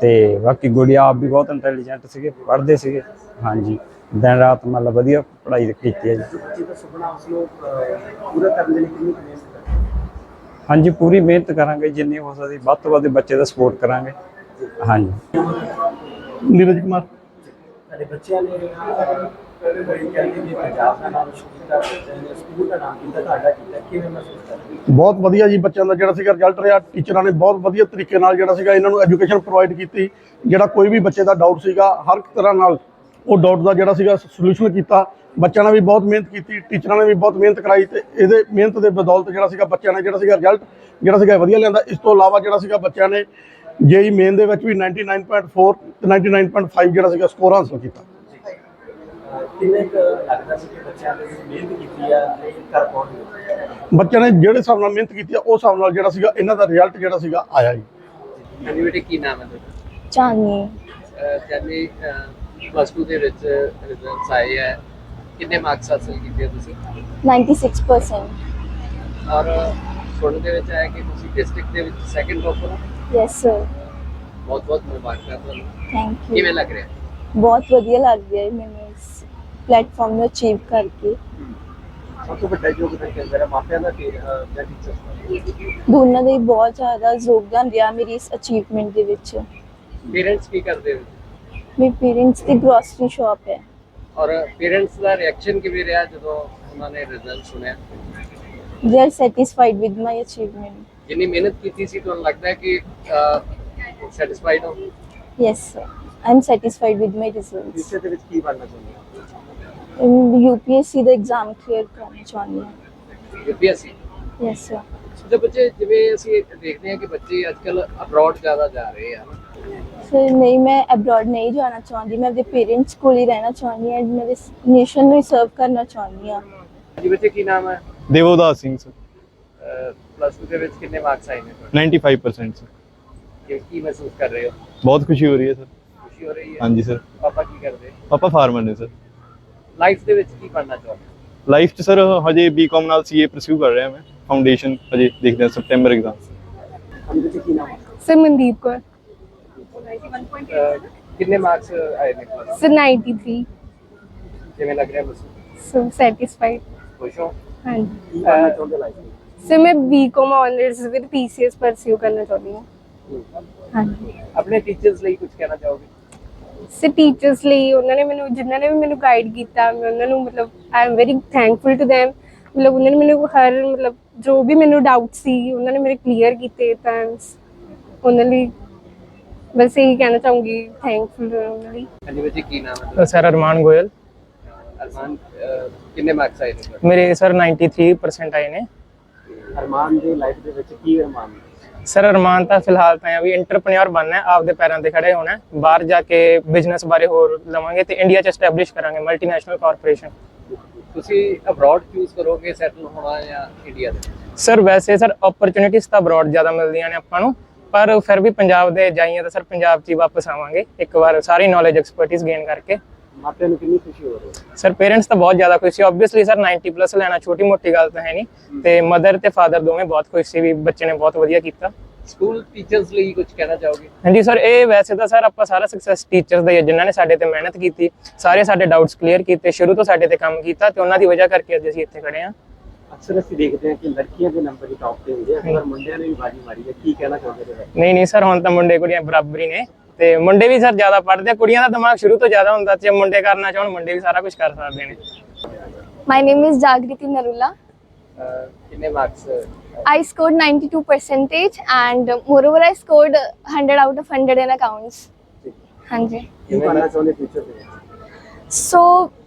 ਤੇ ਬਾਕੀ ਗੁੜੀਆ ਆਪ ਵੀ ਬਹੁਤ ਇੰਟੈਲੀਜੈਂਟ ਸੀਗੇ ਪੜ੍ਹਦੇ ਸੀਗੇ। ਹਾਂਜੀ ਦਿਨ ਰਾਤ ਮਤਲਬ ਵਧੀਆ ਪੜ੍ਹਾਈ ਕੀਤੀ ਹੈ ਜੀ। ਜੋ ਬੱਚੇ ਦਾ ਸੁਪਨਾ ਉਸ ਨੂੰ ਅਹ, ਪੂਰਾ ਕਰਨ ਦੇ ਲਈ ਕਿੰਨੀ ਕੁ ਮਿਹਨਤ ਕਰਦੇ ਹਾਂਜੀ ਪੂਰੀ ਮਿਹਨਤ ਕਰਾਂਗੇ ਜਿੰਨੀ ਹੋ ਸਕਦੀ ਵੱਧ ਤੋਂ ਵੱਧ ਬੱਚੇ ਦਾ ਸਪੋਰਟ ਕਰਾਂਗੇ। ਹਾਂਜੀ। ਨੀਰਜ ਕੁਮਾਰ। ਸਾਡੇ ਬੱਚਿਆਂ ਨੇ ਬੜੀ ਕਹਿੰਦੇ ਕਿ ਪੰਜਾਬ ਦਾ ਨਾਮ ਸ਼ੁਰੂ ਕੀਤਾ ਬੱਚਿਆਂ ਨੇ ਸਕੂਲ ਦਾ ਨਾਮ ਕੀਤਾ ਤੁਹਾਡਾ ਕੀਤਾ ਕਿਵੇਂ ਮਹਿਸੂਸ ਕਰਦੇ ਬਹੁਤ ਵਧੀਆ ਜੀ ਬੱਚਿਆਂ ਦਾ ਜਿਹੜਾ ਸੀਗਾ ਰਿਜ਼ਲਟ ਰਿਹਾ। ਟੀਚਰਾਂ ਨੇ ਬਹੁਤ ਵਧੀਆ ਤਰੀਕੇ ਨਾਲ ਜਿਹੜਾ ਸੀਗਾ ਇਹਨਾਂ ਨੂੰ ਐਜੂਕੇਸ਼ਨ ਪ੍ਰੋਵਾਈਡ ਕੀਤੀ। ਜਿਹੜਾ ਕੋਈ ਵੀ ਬੱਚੇ ਦਾ ਡਾਊਟ ਸੀਗਾ ਹਰ ਇੱਕ ਤਰ੍ਹਾਂ ਨਾਲ ਉਹ ਡਾਊਟ ਦਾ ਜਿਹੜਾ ਸੀਗਾ ਸੋਲੂਸ਼ਨ ਕੀਤਾ। ਬੱਚਿਆਂ ਨੇ ਵੀ ਬਹੁਤ ਮਿਹਨਤ ਕੀਤੀ ਟੀਚਰਾਂ ਨੇ ਵੀ ਬਹੁਤ ਮਿਹਨਤ ਕਰਾਈ ਤੇ ਇਹਦੇ ਮਿਹਨਤ ਦੇ ਬਦੌਲਤ ਜਿਹੜਾ ਸੀਗਾ ਬੱਚਿਆਂ ਨੇ ਜਿਹੜਾ ਸੀਗਾ ਰਿਜ਼ਲਟ ਜਿਹੜਾ ਸੀਗਾ ਵਧੀਆ ਲਿਆਂਦਾ। ਇਸ ਤੋਂ ਇਲਾਵਾ ਜਿਹੜਾ ਸੀਗਾ ਬੱਚਿਆਂ ਨੇ ਜੇਈ ਮੇਨ ਦੇ ਵਿੱਚ ਵੀ 99.4 ਤੇ 99.5 ਜਿਹੜਾ ਸੀਗਾ ਸਕੋਰ ਹਾਸਲ ਕੀਤਾ। ਕਿੰਨੇ ਕੁ ਲੱਗਦਾ ਸੀ ਕਿ ਬੱਚਿਆਂ ਨੇ ਮਿਹਨਤ ਕੀਤੀ ਆ ਤੇ ਕਰ ਪਾਉਣਗੇ ਬੱਚਿਆਂ ਨੇ ਜਿਹੜੇ ਹਿਸਾਬ ਨਾਲ ਮਿਹਨਤ ਕੀਤੀ ਆ ਉਸ ਹਿਸਾਬ ਨਾਲ ਜਿਹੜਾ ਸੀਗਾ ਇਹਨਾਂ ਦਾ ਰਿਜ਼ਲਟ ਜਿਹੜਾ ਸੀਗਾ ਆਇਆ ਜੀ। ਹਾਂਜੀ ਬੇਟੇ ਕੀ ਨਾਮ ਹੈ ਤੁਹਾਡਾ? ਚਾਹਨੀ ਜਾਨੀ ਪਲੱਸ 2 ਦੇ ਵਿੱਚ ਰਿਜ਼ਲਟਸ ਆਏ ਹੈ ਕਿੰਨੇ ਮਾਰਕਸ ਹਾਸਲ ਕੀਤੇ ਤੁਸੀਂ? 96% ਔਰ ਸੁਣਨ ਦੇ ਵਿੱਚ ਆਇਆ ਕਿ ਤੁਸੀਂ ਡਿਸਟ੍ਰਿਕਟ ਦੇ ਵਿੱਚ ਸੈਕੰਡ ਟੌਪਰ ਹੋ। ਯੈਸ ਸਰ ਬਹੁਤ ਬਹੁਤ ਮੁਬਾਰਕਾਂ ਤੁਹਾਨੂੰ ਥੈਂਕ ਕਿਵੇਂ ਲੱਗ ਰਿਹਾ ਬਹੁਤ ਵਧੀਆ ਲੱਗ ਰਿਹਾ ਹੈ ਮੈਨੂੰ ਇਸ ਪਲੇਟਫਾਰਮ ਨੂੰ ਅਚੀਵ ਕਰਕੇ ਸਭ ਤੋਂ ਵੱਡਾ ਯੋਗਦਾਨ ਕਹਿੰਦਾ ਹੈ ਮਾਪਿਆਂ ਦਾ ਤੇ ਅਹ, ਜਾਂ ਟੀਚਰਸ ਦਾ ਦੋਨਾਂ ਦਾ ਹੀ ਬਹੁਤ ਜ਼ਿਆਦਾ ਯੋਗਦਾਨ ਰਿਹਾ ਮੇਰੀ ਇਸ ਅਚੀਵਮੈਂਟ ਦੇ ਵਿੱਚ ਪੇਰੈਂਟਸ ਕੀ ਕਰਦੇ ਹੋ ਮੇਰੇ ਪੇਰੈਂਟਸ ਦੀ ਗਰੋਸਰੀ ਸ਼ਾਪ ਹੈ ਔਰ ਪੇਰੈਂਟਸ ਦਾ ਰਿਐਕਸ਼ਨ ਕਿਵੇਂ ਰਿਹਾ ਜਦੋਂ ਉਹਨਾਂ ਨੇ ਰਿਜ਼ਲਟ ਸੁਣਿਆ they are satisfied with my achievement ਜਿੰਨੀ ਮਿਹਨਤ ਕੀਤੀ ਸੀ ਤੁਹਾਨੂੰ ਲੱਗਦਾ ਹੈ ਕਿ ਸੈਟੀਸਫਾਈਡ ਹੋ? Yes sir I am satisfied with my results future ਦੇ ਵਿੱਚ ਕੀ ਬਣਨਾ ਚਾਹੁੰਦੇ ਹੋ? ਯੂਪੀਐਸਸੀ ਦਾ ਐਗਜ਼ਾਮ ਕਲੀਅਰ ਕਰਨਾ ਚਾਹੁੰਦੀ ਹਾਂ। ਯੂਪੀਐਸਸੀ ਯੈਸ ਸਰ ਜੋ ਬੱਚੇ ਜਿਵੇਂ ਅਸੀਂ ਦੇਖਦੇ ਹਾਂ ਕਿ ਬੱਚੇ ਅੱਜਕੱਲ ਅਬਰੋਡ ਜ਼ਿਆਦਾ ਜਾ ਰਹੇ ਆ। ਫਿਰ ਨਹੀਂ ਮੈਂ ਅਬਰੋਡ ਨਹੀਂ ਜਾਣਾ ਚਾਹੁੰਦੀ। ਮੈਂ ਆਪਣੇ ਪੇਰੈਂਟਸ ਕੋਲ ਹੀ ਰਹਿਣਾ ਚਾਹੁੰਦੀ ਹਾਂ। ਮੇਰੇ ਨੇਸ਼ਨ ਨੂੰ ਹੀ ਸਰਵ ਕਰਨਾ ਚਾਹੁੰਦੀ ਹਾਂ। ਜੀ ਬੱਚੇ ਕੀ ਨਾਮ ਹੈ? ਦੇਵੋਦਾਸ ਸਿੰਘ ਸਰ ਪਲੱਸ 2 ਦੇ ਵਿੱਚ ਕਿੰਨੇ ਮਾਰਕਸ ਆਏ ਨੇ ਤੁਹਾਡੇ? 95% ਸਰ ਕੀ- ਕੀ ਮਹਿਸੂਸ ਕਰ ਰਹੇ ਹੋ? ਬਹੁਤ ਖੁਸ਼ੀ ਹੋ ਰਹੀ ਹੈ ਸਰ ਖੁਸ਼ੀ ਹੋ ਰਹੀ ਹੈ? ਹਾਂਜੀ ਸਰ ਪਾਪਾ ਕੀ ਕਰਦੇ? ਪਾਪਾ ਫਾਰਮਰ ਨੇ ਸਰ ਲਾਈਫ ਦੇ ਵਿੱਚ ਕੀ ਕਰਨਾ ਚਾਹੁੰਦੇ ਲਾਈਫ 'ਚ ਸਰ ਹਜੇ ਬੀਕਾਮ ਨਾਲ ਸੀਏ ਪਰਸਿਊ ਕਰ ਰਿਹਾ ਮੈਂ. ਫਾਊਂਡੇਸ਼ਨ ਹਜੇ ਦੇਖਦੇ ਹਾਂ ਸਪਟੈਂਬਰ ਐਗਜ਼ਾਮ ਹਾਂਜੀ ਬੱਚੇ ਕੀ ਨਾਮ ਹੈ ਸਰ ਮਨਦੀਪ ਕੌਰ ਕਿੰਨੇ ਮਾਰਕਸ ਆਏ ਨੇ? ਸਰ 93 ਕਿਵੇਂ ਲੱਗ ਰਿਹਾ ਮਹਿਸੂਸ? ਸੋ ਸੈਟੀਸਫਾਈਡ ਖੁਸ਼ ਹੋ? ਹਾਂਜੀ। ਕੀ ਬਣਨਾ ਚਾਹੁੰਦੇ ਲਾਈਫ ਸਰ ਮੈਂ B Com honours with PCS pursue ਕਰਨਾ ਚਾਹੁੰਦੀ ਹਾਂ ਹਾਂਜੀ ਆਪਣੇ ਟੀਚਰਸ ਲਈ ਕੁਝ ਕਹਿਣਾ ਚਾਹੋਗੇ? ਸੇ ਟੀਚਰਸ ਲਈ ਉਹਨਾਂ ਨੇ ਮੈਨੂੰ ਜਿਨ੍ਹਾਂ ਨੇ ਵੀ ਮੈਨੂੰ ਗਾਈਡ ਕੀਤਾ ਮੈਂ ਉਹਨਾਂ ਨੂੰ ਮਤਲਬ I am very thankful to them ਮਤਲਬ ਉਹਨਾਂ ਨੇ ਮੈਨੂੰ ਹਰ ਮਤਲਬ ਜੋ ਵੀ ਮੈਨੂੰ ਡਾਊਟ ਸੀ ਉਹਨਾਂ ਨੇ ਮੇਰੇ ਕਲੀਅਰ ਕੀਤੇ ਤਾਂ ਉਹਨਾਂ ਲਈ ਬਸ ਇਹੀ ਕਹਿਣਾ ਚਾਹੂੰਗੀ ਥੈਂਕਫੁਲ ਉਹਨਾਂ ਲਈ। ਹਾਂਜੀ ਬੱਚੇ ਕੀ ਨਾਮ ਹੈ? ਸਰ ਅਰਮਾਨ ਗੋਇਲ। ਅਰਮਾਨ ਕਿੰਨੇ ਮਾਰਕਸ ਆਏ ਨੇ? ਮੇਰੇ ਸਰ 93% ਆਏ ਨੇ। ਅਰਮਾਨ ਦੇ ਲਾਈਫ ਦੇ ਵਿੱਚ ਕੀ ਅਰਮਾਨ ਸਰ ਅਰਮਾਨ ਤਾਂ ਫਿਲਹਾਲ ਤਾਂ ਆ ਵੀ ਐਂਟਰਪ੍ਰੈਨਿਓਰ ਬਣਨਾ ਹੈ ਆਪਦੇ ਪੈਰਾਂ ਤੇ ਖੜੇ ਹੋਣਾ ਬਾਹਰ ਜਾ ਕੇ ਬਿਜ਼ਨਸ ਬਾਰੇ ਹੋਰ ਲਵਾਂਗੇ ਤੇ ਇੰਡੀਆ 'ਚ ਐਸਟੈਬਲਿਸ਼ ਕਰਾਂਗੇ ਮਲਟੀਨੈਸ਼ਨਲ ਕਾਰਪੋਰੇਸ਼ਨ ਤੁਸੀਂ ਅਬਰਾਡ ਚੂਜ਼ ਕਰੋਗੇ ਸੈਟਲ ਹੋਣਾ ਜਾਂ ਇੰਡੀਆ ਦੇ? ਸਰ ਵੈਸੇ ਸਰ ਓਪਰਚ्युनिटीज ਤਾਂ ਅਬਰਾਡ ਜ਼ਿਆਦਾ ਮਿਲਦੀਆਂ ਨੇ ਆਪਾਂ ਨੂੰ ਪਰ ਫਿਰ ਵੀ ਪੰਜਾਬ ਦੇ ਜਾਈਏ ਤਾਂ ਸਰ ਪੰਜਾਬ 'ਚ ਹੀ ਵਾਪਸ ਆਵਾਂਗੇ। ਇੱਕ ਵਾਰ ਸਾਰੀ ਨੌਲੇਜ ਐਕਸਪਰਟਿਸ ਗੇਨ ਕਰਕੇ ਮਾਪਿਆਂ ਨੂੰ ਕਿੰਨੀ ਖੁਸ਼ੀ ਹੋ ਰਹੀ ਹੈ? ਸਰ ਪੇਰੈਂਟਸ ਤਾਂ ਬਹੁਤ ਜ਼ਿਆਦਾ ਖੁਸ਼ ਸੀ ਆਬਵੀਅਸਲੀ ਸਰ 90 ਪਲੱਸ ਲੈਣਾ ਛੋਟੀ ਮੋਟੀ ਗੱਲ ਤਾਂ ਹੈ ਨਹੀਂ। ਤੇ ਮਦਰ ਤੇ ਫਾਦਰ ਦੋਵੇਂ ਬਹੁਤ ਖੁਸ਼ ਸੀ ਵੀ ਬੱਚੇ ਨੇ ਬਹੁਤ ਵਧੀਆ ਕੀਤਾ। ਸਕੂਲ ਟੀਚਰਸ ਲਈ ਕੁਝ ਕਹਿਣਾ ਚਾਹੋਗੇ? ਹਾਂਜੀ ਸਰ ਇਹ ਵੈਸੇ ਤਾਂ ਸਰ ਆਪਾਂ ਸਾਰਾ ਸਕਸੈਸ ਟੀਚਰਸ ਦਾ ਹੀ ਹੈ ਜਿਨ੍ਹਾਂ ਨੇ ਸਾਡੇ ਤੇ ਮਿਹਨਤ ਕੀਤੀ ਸਾਰੇ ਸਾਡੇ ਡਾਊਟਸ ਕਲੀਅਰ ਕੀਤੇ ਸ਼ੁਰੂ ਤੋਂ ਸਾਡੇ ਤੇ ਕੰਮ ਕੀਤਾ ਤੇ ਉਹਨਾਂ ਦੀ ਵਜ੍ਹਾ ਕਰਕੇ ਅੱਜ ਅਸੀਂ ਇੱਥੇ ਖੜੇ ਹਾਂ। ਅਕਸਰ ਅਸੀਂ ਦੇਖਦੇ ਹਾਂ ਕਿ ਲੜਕੀਆਂ ਦੇ ਨੰਬਰ ਹੀ ਟੌਪ ਤੇ ਹੁੰਦੇ ਆ। ਪਰ ਮੁੰਡਿਆਂ ਨੇ ਵੀ ਬਾਜੀ ਮਾਰੀ ਹੈ ਕੀ ਕਹਿਣਾ ਚਾਹੁੰਦੇ ਨੇ ਨਹੀਂ ਨਹੀਂ ਸਰ ਹੁਣ ਤਾਂ ਮੁੰਡੇ ਕੁੜੀਆਂ ਬਰਾਬਰ ਹੀ ਨੇ। ਤੇ ਮੁੰਡੇ ਵੀ ਸਰ ਜ਼ਿਆਦਾ ਪੜ੍ਹਦੇ ਆ ਕੁੜੀਆਂ ਦਾ ਦਿਮਾਗ ਸ਼ੁਰੂ ਤੋਂ ਜ਼ਿਆਦਾ ਹੁੰਦਾ ਤੇ ਮੁੰਡੇ ਕਰਨਾ ਚਾਹਣ ਮੁੰਡੇ ਵੀ ਸਾਰਾ ਕੁਝ ਕਰ ਸਕਦੇ ਨੇ My name is Jagriti Narula. ਅਹ, ਕਿੰਨੇ marks I scored 92 percentage and moreover I scored 100 out of 100 in accounts. ਹਾਂਜੀ ਕੀ ਬਣਨਾ ਚਾਹੁੰਦੇ ਫਿਊਚਰ ਦੇ ਵਿੱਚ So,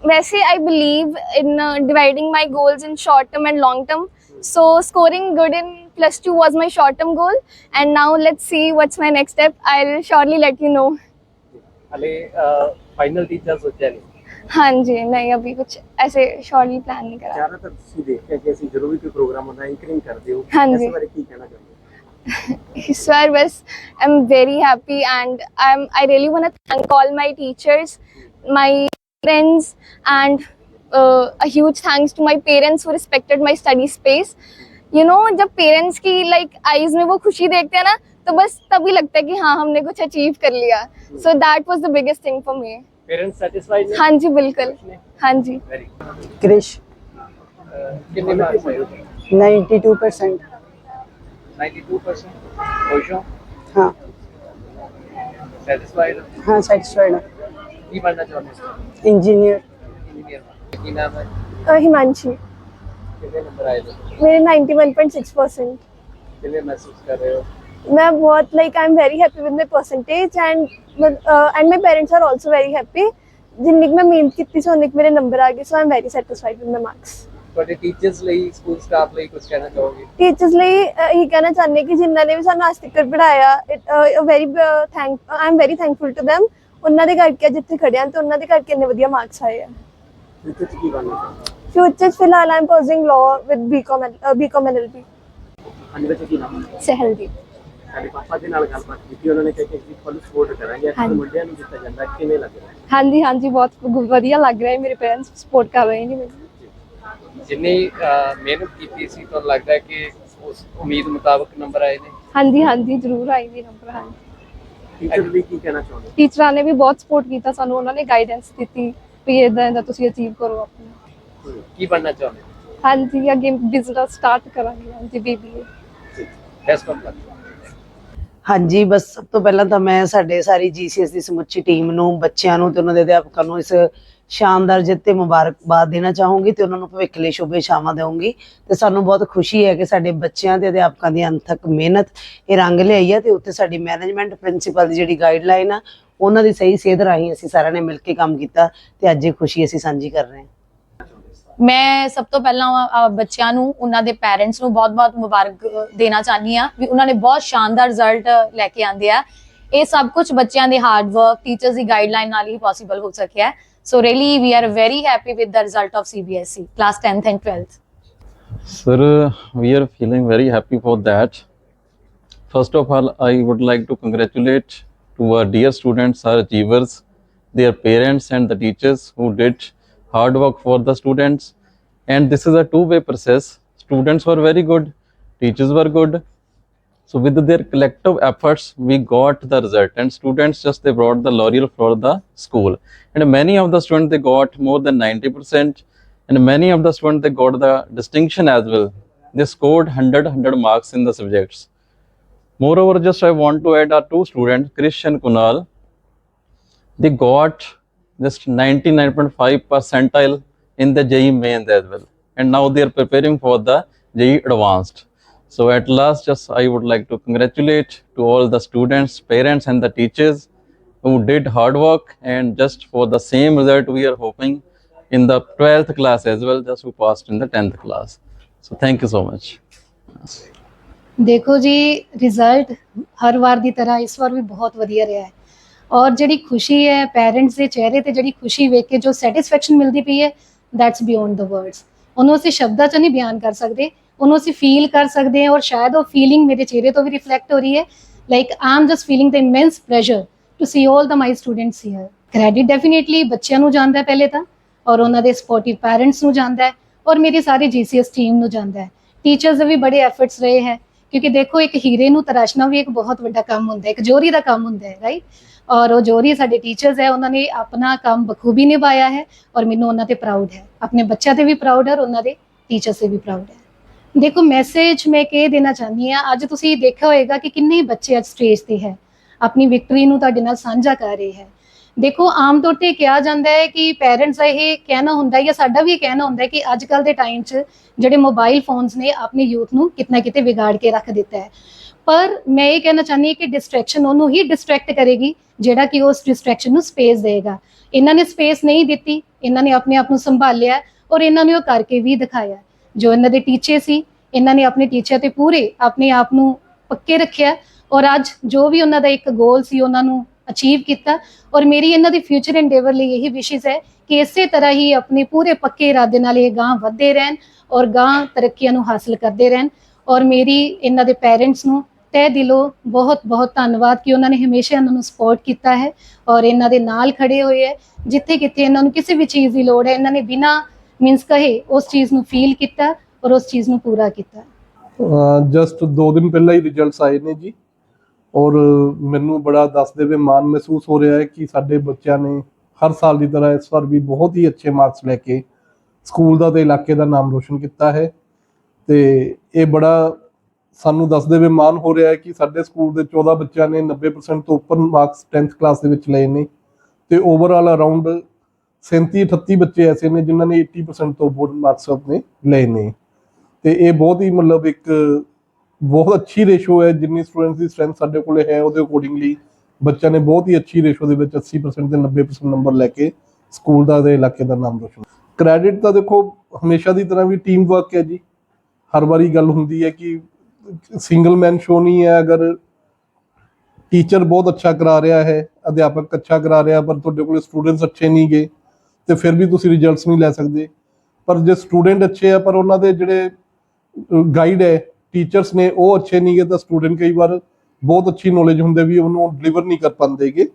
वैसे I believe in uh, dividing my goals in short term and long term. So, scoring good in plus two was my short term goal. And now let's see what's my next step. I'll surely let you know. अले फाइनल टीचर्स हो जाने हाँ जी नहीं अभी कुछ ऐसे शॉर्टली प्लान नहीं करा ज्यादातर सीधे क्योंकि ऐसे जरूरी कोई प्रोग्राम होना एंकरिंग कर दे हो हाँ जी इस बारे की कहना चाहूंगी इस बार बस I am very happy and I am I really want to thank all my teachers my friends and uh, a huge thanks to my parents who respected my study space you you know know, जब पेरेंट्स की लाइक like, आईज में वो खुशी देखते हैं ना तो बस तभी लगता है कि हाँ हमने कुछ अचीव कर लिया। So that was the biggest thing for me parents satisfied हाँ? जी बिल्कुल। हाँ जी। Krish satisfied satisfied engineer Himanshi. ਕਿੰਨੇ ਨੰਬਰ ਆਏ ਨੇ? ਮੇਰੇ 91.6% ਕਿਵੇਂ ਮਹਿਸੂਸ ਕਰ ਰਹੇ ਹੋ? ਮੈਂ ਬਹੁਤ like I very happy with my percentage and and my parents are also very happy ਜਿੰਨੀ ਮੈਂ ਮਿਹਨਤ ਕੀਤੀ ਸੀ ਉਨਿਕ ਮੇਰੇ ਨੰਬਰ ਆ ਗਏ so I very satisfied with my marks ਤੁਹਾਡੇ ਟੀਚਰਸ ਲਈ ਸਕੂਲ ਸਟਾਫ ਲਈ ਕੁਝ ਕਹਿਣਾ ਚਾਹੋਗੇ? ਟੀਚਰਸ ਲਈ ਇਹ ਕਹਿਣਾ ਚਾਹੁੰਦੇ ਕਿ ਜਿਨ੍ਹਾਂ ਨੇ ਵੀ ਸਾਨੂੰ ਅੱਜ ਤੱਕ ਪੜਾਇਆ very thank I very thankful to them ਉਹਨਾਂ ਦੇ ਕਰਕੇ ਜਿੱਥੇ ਖੜਿਆ ਤੇ ਉਹਨਾਂ ਦੇ ਕਰਕੇ ਇੰਨੇ ਵਧੀਆ ਮਾਰਕਸ ਆਏ ਆ। ਫਿਊਚਰ ਫਿਲਹਾਲ I'm pursuing law with BCom BCom LLB ਹਾਂਜੀ ਬੱਚੇ ਕੀ ਨਾਮ ਹੈ? ਸਹਿਲਦੀਪ। ਸਾਡੇ ਪਾਪਾ ਦੇ ਨਾਲ ਗੱਲਬਾਤ ਕੀਤੀ ਉਹਨਾਂ ਨੇ ਕਿਹਾ ਕਿ ਅਸੀਂ ਫੁੱਲ ਸਪੋਰਟ ਕਰਾਂਗੇ ਅਸੀਂ ਹਾਂਜੀ। ਮੁੰਡਿਆਂ ਨੂੰ ਦਿੱਤਾ ਜਾਂਦਾ ਕਿਵੇਂ ਲੱਗ ਰਿਹਾ? ਹਾਂਜੀ ਹਾਂਜੀ ਬਹੁਤ ਵਧੀਆ ਲੱਗ ਰਿਹਾ ਹੈ ਮੇਰੇ ਪੇਰੈਂਟਸ ਸਪੋਰਟ ਕਰ ਰਹੇ ਨੇ ਮੈਨੂੰ। ਜਿੰਨੀ ਮਿਹਨਤ ਕੀਤੀ ਸੀ ਤੁਹਾਨੂੰ ਲੱਗਦਾ ਹੈ ਕਿ ਉਸ ਉਮੀਦ ਮੁਤਾਬਕ ਨੰਬਰ ਆਏ ਨੇ? ਹਾਂਜੀ ਹਾਂਜੀ ਜ਼ਰੂਰ ਆਈ ਵੀ ਨੰਬਰ ਹਾਂਜੀ। ਟੀਚਰ ਲਈ ਕੀ ਕਹਿਣਾ ਚਾਹੁੰਦੇ? ਟੀਚਰਾਂ ਨੇ ਵੀ ਬਹੁਤ ਸਪੋਰਟ ਕੀਤਾ ਸਾਨੂੰ ਉਹਨਾਂ ਨੇ ਗਾਈਡੈਂਸ ਦਿੱਤੀ ਵੀ ਇਦਾਂ ਇਦਾਂ ਤੁਸੀਂ ਅਚੀਵ ਕਰੋ ਆਪਣਾ। ਕੀ ਬਣਨਾ ਚਾਹੁੰਦੇ ਹਾਂਜੀ ਅੱਗੇ ਬਿਜ਼ਨਸ ਸਟਾਰਟ ਕਰਾਂਗੇ ਹਾਂਜੀ ਬੀਬੀਏ ਬੈਸਟ ਆਫ ਲੱਕ ਹਾਂਜੀ ਬਸ ਸਭ ਤੋਂ ਪਹਿਲਾਂ ਤਾਂ ਮੈਂ ਸਾਡੇ ਸਾਰੀ ਜੀਸੀਐਸ ਦੀ ਸਮੁੱਚੀ ਟੀਮ ਨੂੰ ਬੱਚਿਆਂ ਨੂੰ ਤੇ ਉਹਨਾਂ ਦੇ ਅਧਿਆਪਕਾਂ ਨੂੰ ਇਸ ਸ਼ਾਨਦਾਰ ਜਿੱਤ ਤੇ ਮੁਬਾਰਕਬਾਦ ਦੇਣਾ ਚਾਹੂੰਗੀ ਤੇ ਉਹਨਾਂ ਨੂੰ ਭਵਿੱਖ ਲਈ ਸ਼ੁਭੇਛਾਵਾਂ ਦੇਵਾਂਗੀ। ਤੇ ਸਾਨੂੰ ਬਹੁਤ ਖੁਸ਼ੀ ਹੈ ਕਿ ਸਾਡੇ ਬੱਚਿਆਂ ਤੇ ਅਧਿਆਪਕਾਂ ਦੀ ਅੰਥਕ ਮਿਹਨਤ ਇਹ ਰੰਗ ਲਿਆਈ ਹੈ ਤੇ ਉੱਤੇ ਸਾਡੀ ਮੈਨੇਜਮੈਂਟ ਪ੍ਰਿੰਸੀਪਲ ਦੀ ਜਿਹੜੀ ਗਾਈਡਲਾਈਨ ਆ ਉਹਨਾਂ ਦੀ ਸਹੀ ਸੇਧ ਰਾਹੀਂ ਅਸੀਂ ਸਾਰਿਆਂ ਨੇ ਮਿਲ ਕੇ ਕੰਮ ਕੀਤਾ ਤੇ ਅੱਜ ਇਹ ਖੁਸ਼ੀ ਅਸੀਂ ਸਾਂਝੀ ਕਰ ਰਹੇ ਹਾਂ। ਮੈਂ ਸਭ ਤੋਂ ਪਹਿਲਾਂ ਅ, ਬੱਚਿਆਂ ਨੂੰ ਉਹਨਾਂ ਦੇ ਪੈਰੈਂਟਸ ਨੂੰ ਬਹੁਤ-ਬਹੁਤ ਮੁਬਾਰਕ ਅ, ਦੇਣਾ ਚਾਹਨੀ ਆ ਵੀ ਉਹਨਾਂ ਨੇ ਬਹੁਤ ਸ਼ਾਨਦਾਰ ਰਿਜ਼ਲਟ ਲੈ ਕੇ ਆਂਦੇ ਆ ਇਹ ਸਭ ਕੁਝ ਬੱਚਿਆਂ ਦੇ ਹਾਰਡ ਵਰਕ ਟੀਚਰਸ ਦੀ ਗਾਈਡਲਾਈਨ ਨਾਲ ਹੀ ਪੋਸੀਬਲ ਹੋ ਸਕਿਆ so really we are very happy with the result of CBSE class 10th and 12th Sir, we are feeling very happy for that. First of all, I would like to congratulate to our dear students, our achievers, their parents and the teachers who did hard work for the students. And this is a two-way process. Students were very good, teachers were good. So with their collective efforts, we got the result. And students just they brought the laurel for the school. And many of the students they got more than 90% and many of the students they got the distinction as well they scored 100 100 marks in the subjects moreover just i want to add our two students krish and kunal they got just 99.5 percentile in the JEE mains as well and now they are preparing for the JEE advanced so at last just i would like to congratulate to all the students parents and the teachers who did hard work and just for the same result we are hoping in the 12th class as well, just who passed in the 10th class. So thank you so much. ਦੇਖੋ ਜੀ ਰਿਜ਼ਲਟ ਹਰ ਵਾਰ ਦੀ ਤਰ੍ਹਾਂ ਇਸ ਵਾਰ ਵੀ ਬਹੁਤ ਵਧੀਆ ਰਿਹਾ ਹੈ ਔਰ ਜਿਹੜੀ ਖੁਸ਼ੀ ਹੈ ਪੈਰੈਂਟਸ ਦੇ ਚਿਹਰੇ ਤੇ ਜਿਹੜੀ ਖੁਸ਼ੀ ਵੇਖ ਕੇ ਜੋ ਸੈਟੀਸਫੈਕਸ਼ਨ ਮਿਲਦੀ ਪਈ ਹੈ ਦੈਟਸ ਬਿਯੋਂਡ ਦ ਵਰਡਸ ਉਹਨੂੰ ਅਸੀਂ ਸ਼ਬਦਾਂ 'ਚ ਨਹੀਂ ਬਿਆਨ ਕਰ ਸਕਦੇ, ਉਹਨੂੰ ਅਸੀਂ ਫੀਲ ਕਰ ਸਕਦੇ ਹਾਂ ਔਰ ਸ਼ਾਇਦ ਉਹ ਫੀਲਿੰਗ ਮੇਰੇ ਚਿਹਰੇ ਤੋਂ ਵੀ ਰਿਫਲੈਕਟ ਹੋ ਰਹੀ ਹੈ like I am just feeling the immense pressure to see 올 the my students here credit definitely ਬੱਚਿਆਂ ਨੂੰ ਜਾਂਦਾ ਪਹਿਲੇ ਤਾਂ, ਔਰ ਉਹਨਾਂ ਦੇ ਸਪੋਰਟਿਵ ਪੈਰੈਂਟਸ ਨੂੰ ਜਾਂਦਾ ਹੈ, ਔਰ ਮੇਰੀ ਸਾਰੀ ਜੀਸੀਐਸ ਟੀਮ ਨੂੰ ਜਾਂਦਾ ਹੈ। ਟੀਚਰਸ ਦੇ ਵੀ ਬੜੇ ਐਫਰਟਸ ਰਹੇ ਹੈ ਕਿਉਂਕਿ ਦੇਖੋ, ਇੱਕ ਹੀਰੇ ਨੂੰ ਤਰਾਸ਼ਣਾ ਵੀ ਇੱਕ ਬਹੁਤ ਵੱਡਾ ਕੰਮ ਹੁੰਦਾ ਹੈ, ਇੱਕ ਜੋਰੀ ਦਾ ਕੰਮ ਹੁੰਦਾ ਹੈ ਰਾਈਟ ਔਰ ਉਹ ਜੋਰੀ ਸਾਡੇ ਟੀਚਰਸ ਹੈ, ਉਹਨਾਂ ਨੇ ਆਪਣਾ ਕੰਮ ਬਖੂਬੀ ਨਿਭਾਇਆ ਹੈ ਔਰ ਮੈਨੂੰ ਉਹਨਾਂ ਤੇ ਪ੍ਰਾਊਡ ਹੈ। ਆਪਣੇ ਬੱਚਿਆਂ ਤੇ ਵੀ ਪ੍ਰਾਊਡ ਹੈ ਔਰ ਉਹਨਾਂ ਦੇ ਟੀਚਰਸ ਤੇ ਵੀ ਪ੍ਰਾਊਡ ਹੈ। ਦੇਖੋ ਮੈਸੇਜ ਮੈਂ ਇਹ ਦੇਣਾ ਚਾਹੁੰਦੀ ਆ ਅੱਜ ਤੁਸੀਂ ਦੇਖਿਆ ਹੋਵੇਗਾ ਕਿ ਕਿੰਨੇ ਬੱਚੇ ਅੱਜ ਸਟੇਜ ਤੇ ਹੈ। ਆਪਣੀ ਵਿਕਟਰੀ ਨੂੰ ਤੁਹਾਡੇ ਨਾਲ ਸਾਂਝਾ ਕਰ ਰਹੇ ਹੈ। ਦੇਖੋ, ਆਮ ਤੌਰ ਤੇ ਕਿਹਾ ਜਾਂਦਾ ਹੈ ਕਿ ਪੈਰੈਂਟਸ ਦਾ ਇਹ ਕਹਿਣਾ ਹੁੰਦਾ ਹੈ ਜਾਂ ਸਾਡਾ ਵੀ ਇਹ ਕਹਿਣਾ ਹੁੰਦਾ ਹੈ ਕਿ ਅੱਜ ਕੱਲ ਦੇ ਟਾਈਮ 'ਚ ਜਿਹੜੇ ਮੋਬਾਈਲ ਫੋਨਸ ਨੇ, ਆਪਣੀ ਯੂਥ ਨੂੰ ਕਿਤਨਾ ਕਿਤੇ ਵਿਗਾੜ ਕੇ ਰੱਖ ਦਿੱਤਾ ਹੈ। ਪਰ ਮੈਂ ਇਹ ਕਹਿਣਾ ਚਾਹੁੰਦੀ ਹਾਂ ਕਿ ਡਿਸਟਰੈਕਸ਼ਨ ਉਹਨੂੰ ਹੀ ਡਿਸਟਰੈਕਟ ਕਰੇਗੀ, ਜਿਹੜਾ ਕਿ ਉਸ ਡਿਸਟਰੈਕਸ਼ਨ ਨੂੰ ਸਪੇਸ ਦੇਗਾ ਇਹਨਾਂ ਨੇ ਸਪੇਸ ਨਹੀਂ ਦਿੱਤੀ, ਇਹਨਾਂ ਨੇ ਆਪਣੇ ਆਪ ਨੂੰ ਸੰਭਾਲਿਆ ਔਰ ਇਹਨਾਂ ਨੇ ਉਹ ਕਰਕੇ ਵੀ ਦਿਖਾਇਆ। ਜੋ ਇਹਨਾਂ ਦੇ ਟੀਚੇ ਸੀ, ਇਹਨਾਂ ਨੇ ਆਪਣੇ ਟੀਚਰ ਤੇ ਪੂਰੇ ਆਪਣੇ ਆਪ ਨੂੰ ਪੱਕੇ ਰੱਖਿਆ ਔਰ ਅੱਜ ਜੋ ਵੀ ਉਹਨਾਂ ਦਾ ਇੱਕ ਗੋਲ ਸੀ, ਉਹਨਾਂ ਨੂੰ ਅਚੀਵ ਕੀਤਾ। ਔਰ ਮੇਰੀ ਇਹਨਾਂ ਦੀ ਫਿਊਚਰ ਐਂਡੇਵਰ ਲਈ ਇਹੀ ਵਿਸ਼ੇਸ ਹੈ ਕਿ ਇਸੇ ਤਰ੍ਹਾਂ ਹੀ ਆਪਣੇ ਪੂਰੇ ਪੱਕੇ ਇਰਾਦੇ ਨਾਲ ਇਹ ਗਾਂ ਵਧਦੇ ਰਹਿਣ ਔਰ ਗਾਂ ਤਰੱਕੀਆਂ ਨੂੰ ਹਾਸਲ ਕਰਦੇ ਰਹਿਣ। ਔਰ ਮੇਰੀ ਇਹਨਾਂ ਦੇ ਪੈਰੈਂਟਸ ਨੂੰ ਤਹਿ ਦਿਲੋਂ ਬਹੁਤ ਬਹੁਤ ਧੰਨਵਾਦ ਕਿ ਉਹਨਾਂ ਨੇ ਹਮੇਸ਼ਾ ਇਹਨਾਂ ਨੂੰ ਸਪੋਰਟ ਕੀਤਾ ਹੈ ਔਰ ਇਹਨਾਂ ਦੇ ਨਾਲ ਖੜੇ ਹੋਏ ਹੈ। ਜਿੱਥੇ ਕਿਤੇ ਇਹਨਾਂ ਨੂੰ ਕਿਸੇ ਵੀ ਚੀਜ਼ ਦੀ ਲੋੜ ਹੈ, ਇਹਨਾਂ ਨੇ ਬਿਨਾਂ ਮੀਨਸ ਕਹੇ ਉਸ ਚੀਜ਼ ਨੂੰ ਫੀਲ ਕੀਤਾ ਔਰ ਉਸ ਚੀਜ਼ ਨੂੰ ਪੂਰਾ ਕੀਤਾ। ਜਸਟ 2 ਦਿਨ ਪਹਿਲਾਂ ਹੀ ਰਿਜ਼ਲਟਸ ਆਏ ਨੇ ਜੀ। ਔਰ ਮੈਨੂੰ ਬੜਾ ਦੱਸਦੇ ਹੋਏ ਮਾਣ ਮਹਿਸੂਸ ਹੋ ਰਿਹਾ ਹੈ ਕਿ ਸਾਡੇ ਬੱਚਿਆਂ ਨੇ ਹਰ ਸਾਲ ਦੀ ਤਰ੍ਹਾਂ ਇਸ ਵਾਰ ਵੀ ਬਹੁਤ ਹੀ ਅੱਛੇ ਮਾਰਕਸ ਲੈ ਕੇ ਸਕੂਲ ਦਾ ਤੇ ਇਲਾਕੇ ਦਾ ਨਾਮ ਰੋਸ਼ਨ ਕੀਤਾ ਹੈ ਤੇ ਇਹ ਬੜਾ ਸਾਨੂੰ ਦੱਸਦੇ ਹੋਏ ਮਾਣ ਹੋ ਰਿਹਾ ਹੈ ਕਿ ਸਾਡੇ ਸਕੂਲ ਦੇ 14 ਬੱਚਿਆਂ ਨੇ 90% ਤੋਂ ਉੱਪਰ ਮਾਰਕਸ 10th ਕਲਾਸ ਦੇ ਵਿੱਚ ਲਏ ਨੇ ਤੇ ਓਵਰਆਲ ਅਰਾਊਂਡ 37 38 ਬੱਚੇ ਐਸੇ ਨੇ ਜਿਨ੍ਹਾਂ ਨੇ 80% ਤੋਂ ਉੱਪਰ ਮਾਰਕਸ ਆਪਣੇ ਲਏ ਨੇ ਤੇ ਇਹ ਬਹੁਤ ਹੀ ਮਤਲਬ ਇੱਕ ਬਹੁਤ ਅੱਛੀ ਰੇਸ਼ੋ ਹੈ, ਜਿੰਨੀ ਸਟੂਡੈਂਟਸ ਦੀ ਸਟਰੈਂਥ ਸਾਡੇ ਕੋਲੇ ਹੈ ਉਹਦੇ ਅਕੋਰਡਿੰਗਲੀ ਬੱਚਿਆਂ ਨੇ ਬਹੁਤ ਹੀ ਅੱਛੀ ਰੇਸ਼ੋ ਦੇ ਵਿੱਚ 80% ਤੇ 90% ਨੰਬਰ ਲੈ ਕੇ ਸਕੂਲ ਦਾ ਤੇ ਇਲਾਕੇ ਦਾ ਨਾਮ ਰੋਸ਼ਨ ਕ੍ਰੈਡਿਟ ਤਾਂ ਦੇਖੋ, ਹਮੇਸ਼ਾ ਦੀ ਤਰ੍ਹਾਂ ਵੀ ਟੀਮ ਵਰਕ ਹੈ ਜੀ। ਹਰ ਵਾਰੀ ਗੱਲ ਹੁੰਦੀ ਹੈ ਕਿ ਸਿੰਗਲ ਮੈਨ ਸ਼ੋ ਨਹੀਂ ਹੈ, ਅਗਰ ਟੀਚਰ ਬਹੁਤ ਅੱਛਾ ਕਰਾ ਰਿਹਾ ਹੈ, ਅਧਿਆਪਕ ਅੱਛਾ ਕਰਾ ਰਿਹਾ, ਪਰ ਤੁਹਾਡੇ ਕੋਲ ਸਟੂਡੈਂਟਸ ਅੱਛੇ ਨਹੀਂ ਗਏ ਤੇ ਫਿਰ ਵੀ ਤੁਸੀਂ ਰਿਜ਼ਲਟਸ ਨਹੀਂ ਲੈ ਸਕਦੇ। ਪਰ ਜੇ ਸਟੂਡੈਂਟ ਅੱਛੇ ਆ, ਪਰ ਉਹਨਾਂ ਦੇ ਜਿਹੜੇ ਗਾਈਡ ਹੈ ਟੀਚਰਸ ਨੇ ਉਹ ਅੱਛੇ ਨਹੀਂ ਗੇ ਤਾਂ ਸਟੂਡੈਂਟ ਕਈ ਵਾਰ ਬਹੁਤ ਅੱਛੀ ਨੌਲੇਜ ਹੁੰਦੇ ਵੀ ਉਹਨੂੰ ਡਿਲੀਵਰ ਨਹੀਂ ਕਰ ਪਾਉਂਦੇਗੇ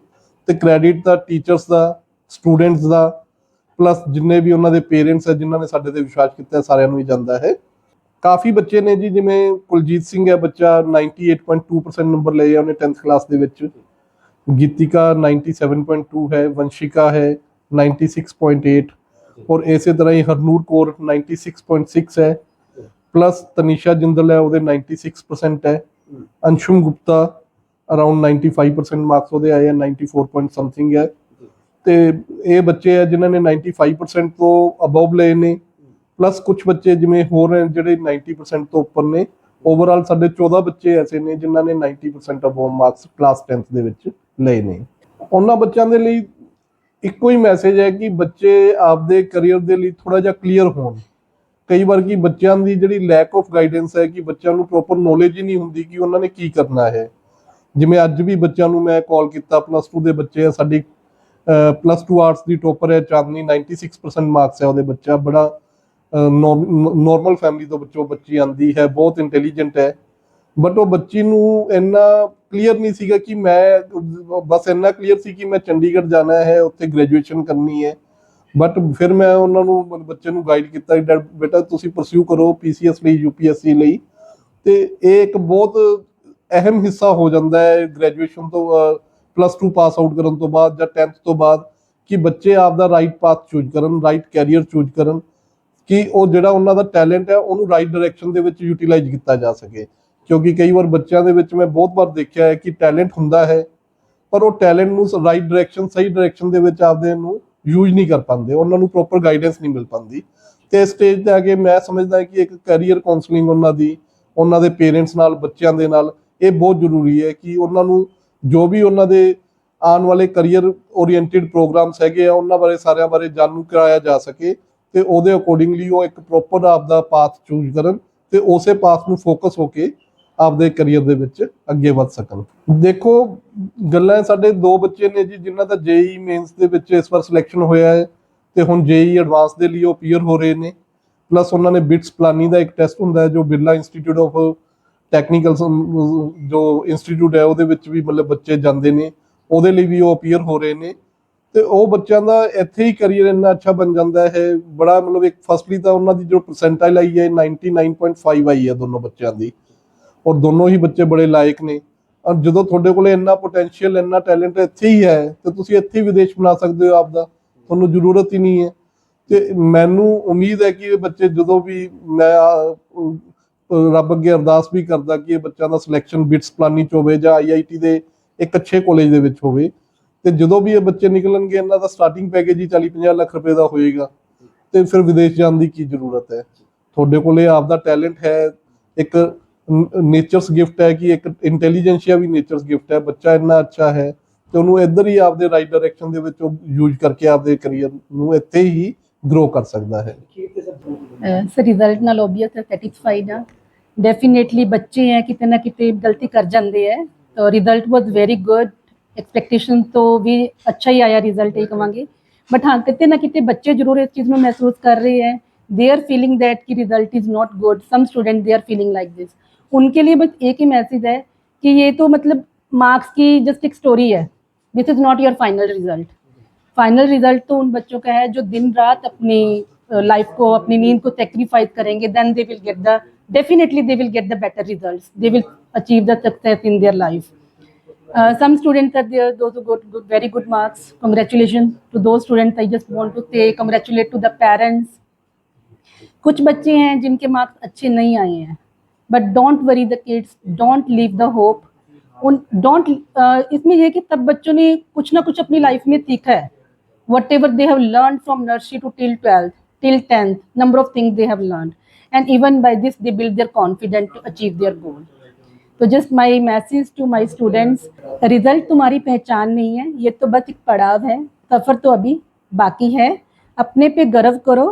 ਤੇ ਕ੍ਰੈਡਿਟ ਦਾ ਟੀਚਰਸ ਦਾ ਸਟੂਡੈਂਟਸ ਦਾ ਪਲੱਸ ਜਿੰਨੇ ਵੀ ਉਹਨਾਂ ਦੇ ਪੇਰੈਂਟਸ ਹੈ ਜਿਨ੍ਹਾਂ ਨੇ ਸਾਡੇ ਤੇ ਵਿਸ਼ਵਾਸ ਕੀਤਾ, ਸਾਰਿਆਂ ਨੂੰ ਹੀ ਜਾਂਦਾ ਹੈ। ਕਾਫੀ ਬੱਚੇ ਨੇ ਜੀ, ਜਿਵੇਂ ਕੁਲਜੀਤ ਸਿੰਘ ਹੈ ਬੱਚਾ 98.2% ਨੰਬਰ ਲਏ ਆ ਉਹਨੇ 10th ਕਲਾਸ ਦੇ ਵਿੱਚ। ਗੀਤਿਕਾ 97.2 ਹੈ, ਵੰਸ਼ਿਕਾ ਹੈ 96.8 ਔਰ ਇਸੇ ਤਰ੍ਹਾਂ ਹੀ ਹਰਨੂਰ ਕੌਰ 96.6 ਹੈ। ਪਲੱਸ ਤਨੀਸ਼ਾ ਜਿੰਦਲ ਹੈ, ਉਹਦੇ 96% ਹੈ। ਅੰਸ਼ੁਮ ਗੁਪਤਾ ਅਰਾਊਂਡ 95% ਮਾਰਕਸ ਉਹਦੇ ਆਏ ਆ 94 ਪੁਆਇੰਟ ਸਮਥਿੰਗ ਹੈ। ਤੇ ਇਹ ਬੱਚੇ ਆ ਜਿਨ੍ਹਾਂ ਨੇ 95% ਤੋਂ ਅਬਵ ਲਏ ਨੇ। ਪਲੱਸ ਕੁਝ ਬੱਚੇ ਜਿਵੇਂ ਹੋਰ ਨੇ ਜਿਹੜੇ 90% ਤੋਂ ਉੱਪਰ ਨੇ ਓਵਰਆਲ ਸਾਡੇ 14 ਬੱਚੇ ਐਸੇ ਨੇ ਜਿਨ੍ਹਾਂ ਨੇ 90% ਅਬਵ ਮਾਰਕਸ ਕਲਾਸ 10th ਦੇ ਵਿੱਚ ਲਏ ਨੇ। ਉਹਨਾਂ ਬੱਚਿਆਂ ਦੇ ਲਈ ਇੱਕੋ ਹੀ ਮੈਸੇਜ ਹੈ ਕਿ ਬੱਚੇ ਆਪਦੇ ਕੈਰੀਅਰ ਦੇ ਲਈ ਥੋੜਾ ਜਿਹਾ ਕਲੀਅਰ ਹੋਣ। ਕਈ ਵਾਰ ਕੀ ਬੱਚਿਆਂ ਦੀ ਜਿਹੜੀ ਲੈਕ ਆਫ ਗਾਈਡੈਂਸ ਹੈ ਕਿ ਬੱਚਿਆਂ ਨੂੰ ਪ੍ਰੋਪਰ ਨੋਲੇਜ ਹੀ ਨਹੀਂ ਹੁੰਦੀ ਕਿ ਉਹਨਾਂ ਨੇ ਕੀ ਕਰਨਾ ਹੈ। ਜਿਵੇਂ ਅੱਜ ਵੀ ਬੱਚਿਆਂ ਨੂੰ ਮੈਂ ਕਾਲ ਕੀਤਾ ਪਲੱਸ 2 ਦੇ ਬੱਚੇ ਆ, ਸਾਡੀ ਪਲੱਸ 2 ਆਰਟਸ ਦੀ ਟੋਪਰ ਹੈ ਚਾਂਦਨੀ 96% ਮਾਰਕਸ ਹੈ ਉਹਦੇ ਬੱਚਾ ਬੜਾ ਨਾਰਮਲ ਫੈਮਿਲੀ ਤੋਂ ਬੱਚੋ ਬੱਚੀ ਆਂਦੀ ਹੈ, ਬਹੁਤ ਇੰਟੈਲੀਜੈਂਟ ਹੈ। ਬਟ ਉਹ ਬੱਚੀ ਨੂੰ ਇੰਨਾ ਕਲੀਅਰ ਨਹੀਂ ਸੀਗਾ ਕਿ ਮੈਂ, ਬਸ ਇੰਨਾ ਕਲੀਅਰ ਸੀ ਕਿ ਮੈਂ ਚੰਡੀਗੜ੍ਹ ਜਾਣਾ ਹੈ, ਉੱਥੇ ਗ੍ਰੈਜੂਏਸ਼ਨ ਕਰਨੀ ਹੈ। ਬਟ ਫਿਰ ਮੈਂ ਉਹਨਾਂ ਨੂੰ ਬੱਚੇ ਨੂੰ ਗਾਈਡ ਕੀਤਾ ਕਿ ਡੈਡ, ਬੇਟਾ ਤੁਸੀਂ ਪਰਸਿਊ ਕਰੋ ਪੀਸੀਐਸ ਲਈ ਯੂਪੀਐਸਸੀ ਲਈ। ਤੇ ਇਹ ਇੱਕ ਬਹੁਤ ਅਹਿਮ ਹਿੱਸਾ ਹੋ ਜਾਂਦਾ ਹੈ ਗ੍ਰੈਜੂਏਸ਼ਨ ਤੋਂ ਪਲੱਸ 2 ਪਾਸ ਆਊਟ ਕਰਨ ਤੋਂ ਬਾਅਦ ਜਾਂ 10th ਤੋਂ ਬਾਅਦ ਕਿ ਬੱਚੇ ਆਪ ਦਾ ਰਾਈਟ ਪਾਥ ਚੂਜ਼ ਕਰਨ ਰਾਈਟ ਕੈਰੀਅਰ ਚੂਜ਼ ਕਰਨ ਕਿ ਉਹ ਜਿਹੜਾ ਉਹਨਾਂ ਦਾ ਟੈਲੈਂਟ ਹੈ, ਉਹਨੂੰ ਰਾਈਟ ਡਾਇਰੈਕਸ਼ਨ ਦੇ ਵਿੱਚ ਯੂਟਿਲਾਈਜ਼ ਕੀਤਾ ਜਾ ਸਕੇ। ਕਿਉਂਕਿ ਕਈ ਵਾਰ ਬੱਚਿਆਂ ਦੇ ਵਿੱਚ ਮੈਂ ਬਹੁਤ ਵਾਰ ਦੇਖਿਆ ਹੈ ਕਿ ਟੈਲੈਂਟ ਹੁੰਦਾ ਹੈ, ਪਰ ਉਹ ਟੈਲੈਂਟ ਨੂੰ ਰਾਈਟ ਡਾਇਰੈਕਸ਼ਨ ਸਹੀ ਡਾਇਰੈਕਸ਼ਨ ਦੇ ਵਿੱਚ ਆਪਦੇ ਨੂੰ ਯੂਜ਼ ਨਹੀਂ ਕਰ ਪਾਉਂਦੇ, ਉਹਨਾਂ ਨੂੰ ਪ੍ਰੋਪਰ ਗਾਈਡੈਂਸ ਨਹੀਂ ਮਿਲ ਪਾਉਂਦੀ। ਤੇ ਇਸ ਸਟੇਜ ਤੇ ਆ ਕੇ ਮੈਂ ਸਮਝਦਾ ਕਿ ਇੱਕ ਕੈਰੀਅਰ ਕਾਉਂਸਲਿੰਗ ਉਹਨਾਂ ਦੀ, ਉਹਨਾਂ ਦੇ ਪੇਰੈਂਟਸ ਨਾਲ, ਬੱਚਿਆਂ ਦੇ ਨਾਲ ਇਹ ਬਹੁਤ ਜ਼ਰੂਰੀ ਹੈ ਕਿ ਉਹਨਾਂ ਨੂੰ ਜੋ ਵੀ ਉਹਨਾਂ ਦੇ ਆਉਣ ਵਾਲੇ ਕੈਰੀਅਰ ਓਰੀਐਂਟਡ ਪ੍ਰੋਗਰਾਮਸ ਹੈਗੇ ਆ, ਉਹਨਾਂ ਬਾਰੇ, ਸਾਰਿਆਂ ਬਾਰੇ ਜਾਣੂ ਕਰਾਇਆ ਜਾ ਸਕੇ ਤੇ ਉਹਦੇ ਅਕੋਰਡਿੰਗਲੀ ਉਹ ਇੱਕ ਪ੍ਰੋਪਰ ਆਪਦਾ ਪਾਥ ਚੂਜ਼ ਕਰਨ ਤੇ ਉਸੇ ਪਾਥ ਨੂੰ ਫੋਕਸ ਹੋ ਕੇ ਆਪਦੇ ਕੈਰੀਅਰ ਦੇ ਵਿੱਚ ਅੱਗੇ ਵੱਧ ਸਕਣ। ਦੇਖੋ, ਗੱਲਾਂ ਸਾਡੇ ਦੋ ਬੱਚੇ ਨੇ ਜੀ, ਜਿਨ੍ਹਾਂ ਦਾ ਜੇਈ ਮੇਨਸ ਦੇ ਵਿੱਚ ਇਸ ਵਾਰ ਸਿਲੈਕਸ਼ਨ ਹੋਇਆ ਹੈ ਤੇ ਹੁਣ ਜੇਈ ਐਡਵਾਂਸ ਦੇ ਲਈ ਉਹ ਅਪੀਅਰ ਹੋ ਰਹੇ ਨੇ। ਪਲੱਸ ਉਹਨਾਂ ਨੇ ਬਿਟਸ ਪਲਾਨੀ ਦਾ ਇੱਕ ਟੈਸਟ ਹੁੰਦਾ ਹੈ, ਜੋ ਬਿਰਲਾ ਇੰਸਟੀਚਿਊਟ ਆਫ ਟੈਕਨੀਕਲ ਜੋ ਇੰਸਟੀਚਿਊਟ ਹੈ, ਉਹਦੇ ਵਿੱਚ ਵੀ ਮਤਲਬ ਬੱਚੇ ਜਾਂਦੇ ਨੇ। ਉਹਦੇ ਲਈ ਵੀ ਉਹ ਅਪੀਅਰ ਹੋ ਰਹੇ ਨੇ। ਤੇ ਉਹ ਬੱਚਿਆਂ ਦਾ ਇੱਥੇ ਹੀ ਕੈਰੀਅਰ ਇੰਨਾ ਅੱਛਾ ਬਣ ਜਾਂਦਾ ਹੈ। ਬੜਾ ਮਤਲਬ ਇੱਕ ਫਸਟਲੀ ਤਾਂ ਉਹਨਾਂ ਦੀ ਜੋ ਪਰਸੈਂਟਾਈਲ ਆਈ ਹੈ 99.5 ਆਈ ਹੈ ਦੋਨੋਂ ਬੱਚਿਆਂ ਦੀ। ਔਰ ਦੋਨੋਂ ਹੀ ਬੱਚੇ ਬੜੇ ਲਾਇਕ ਨੇ। ਔਰ ਜਦੋਂ ਤੁਹਾਡੇ ਕੋਲੇ ਇੰਨਾ ਪੋਟੈਂਸ਼ੀਅਲ ਇੰਨਾ ਟੈਲੈਂਟ ਇੱਥੇ ਹੀ ਹੈ, ਤੇ ਤੁਸੀਂ ਇੱਥੇ ਹੀ ਵਿਦੇਸ਼ ਬਣਾ ਸਕਦੇ ਹੋ ਆਪਦਾ। ਤੁਹਾਨੂੰ ਜ਼ਰੂਰਤ ਹੀ ਨਹੀਂ ਹੈ। ਤੇ ਮੈਨੂੰ ਉਮੀਦ ਹੈ ਕਿ ਇਹ ਬੱਚੇ ਜਦੋਂ ਵੀ ਮੈਂ ਰੱਬ ਅੱਗੇ ਅਰਦਾਸ ਵੀ ਕਰਦਾ ਕਿ ਇਹ ਬੱਚਿਆਂ ਦਾ ਸਿਲੈਕਸ਼ਨ ਬਿਟਸ ਪਲਾਨੀ ਚ ਹੋਵੇ ਜਾਂ ਆਈਆਈਟੀ ਦੇ ਇੱਕ ਅੱਛੇ ਕਾਲਜ ਦੇ ਵਿੱਚ ਹੋਵੇ। ਤੇ ਜਦੋਂ ਵੀ ਇਹ ਬੱਚੇ ਨਿਕਲਣਗੇ, ਇਹਨਾਂ ਦਾ ਸਟਾਰਟਿੰਗ ਪੈਕੇਜ ਹੀ 40 50 ਲੱਖ ਰੁਪਏ ਦਾ ਹੋਏਗਾ। ਤੇ ਫਿਰ ਵਿਦੇਸ਼ ਜਾਣ ਦੀ ਕੀ ਜ਼ਰੂਰਤ ਹੈ? ਤੁਹਾਡੇ ਕੋਲੇ ਆਪਦਾ ਟੈਲੈਂਟ ਹੈ, ਇੱਕ ਨੇਚਰਸ ਗਿਫਟ ਹੈ ਕਿ ਇੱਕ ਇੰਟੈਲੀਜੈਂਸੀਆ ਵੀ ਨੇਚਰਸ ਗਿਫਟ ਹੈ ਬੱਚਾ ਇੰਨਾ ਅੱਛਾ ਹੈ ਤੇ ਉਹਨੂੰ ਇੱਧਰ ਹੀ ਆਪਦੇ ਰਾਈਟ ਡਾਇਰੈਕਸ਼ਨ ਦੇ ਵਿੱਚ ਯੂਜ਼ ਕਰਕੇ ਆਪਦੇ ਕੈਰੀਅਰ ਨੂੰ ਇੱਥੇ ਹੀ ਗਰੋ ਕਰ ਸਕਦਾ ਹੈ। ਸਰ ਰਿਜ਼ਲਟ ਨਾਲ ਓਬੀਅਸ ਸੈਟੀਸਫਾਈਡ ਆ। ਡੈਫੀਨੇਟਲੀ ਬੱਚੇ ਹੈ ਕਿਤੇ ਨਾ ਕਿਤੇ ਗਲਤੀ ਕਰ ਜਾਂਦੇ ਹੈ ਤਾਂ result was very good expectation ਤੋਂ ਵੀ ਅੱਛਾ ਹੀ ਆਇਆ ਰਿਜ਼ਲਟ ਇਹ ਕਵਾਂਗੇ। ਬਟ ਹਾਂ ਕਿਤੇ ਨਾ ਕਿਤੇ ਬੱਚੇ ਜ਼ਰੂਰ ਇਸ ਚੀਜ਼ ਨੂੰ ਮਹਿਸੂਸ ਕਰ ਰਹੇ ਹੈ they are feeling that कि result is not good some students they are feeling like this उनके लिए बस एक ही मैसेज है कि ये तो मतलब मार्क्स की जस्ट एक स्टोरी है this is not your final result final result तो उन बच्चों का है जो दिन रात अपनी लाइफ को अपनी नींद को सेक्रीफाइस करेंगे then they will get the definitely they will get the better results they will achieve the success in their life some students are there, those who got good, very good marks. Congratulations to those students. I just want to say congratulate to the parents. कुछ बच्चे हैं जिनके मार्क्स अच्छे नहीं आए हैं but don't worry the kids don't leave the hope उन डोंट इसमें यह कि तब बच्चों ने कुछ ना कुछ अपनी लाइफ में सीखा है। Whatever they have learn from nursery to till twelfth till tenth number of things they have learn and even by this they build their confident to achieve their goal तो just my message to my students result तुम्हारी पहचान नहीं है, ये तो बस एक पड़ाव है, सफ़र तो अभी बाकी है। अपने पे गर्व करो,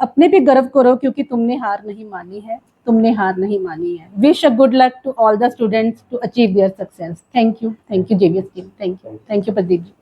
अपने पे गर्व करो क्योंकि तुमने हार नहीं मानी है। तुमने हार नहीं मानी है wish a good luck to all the students to achieve their success thank you thank you JBS team thank you thank you Pradeep ji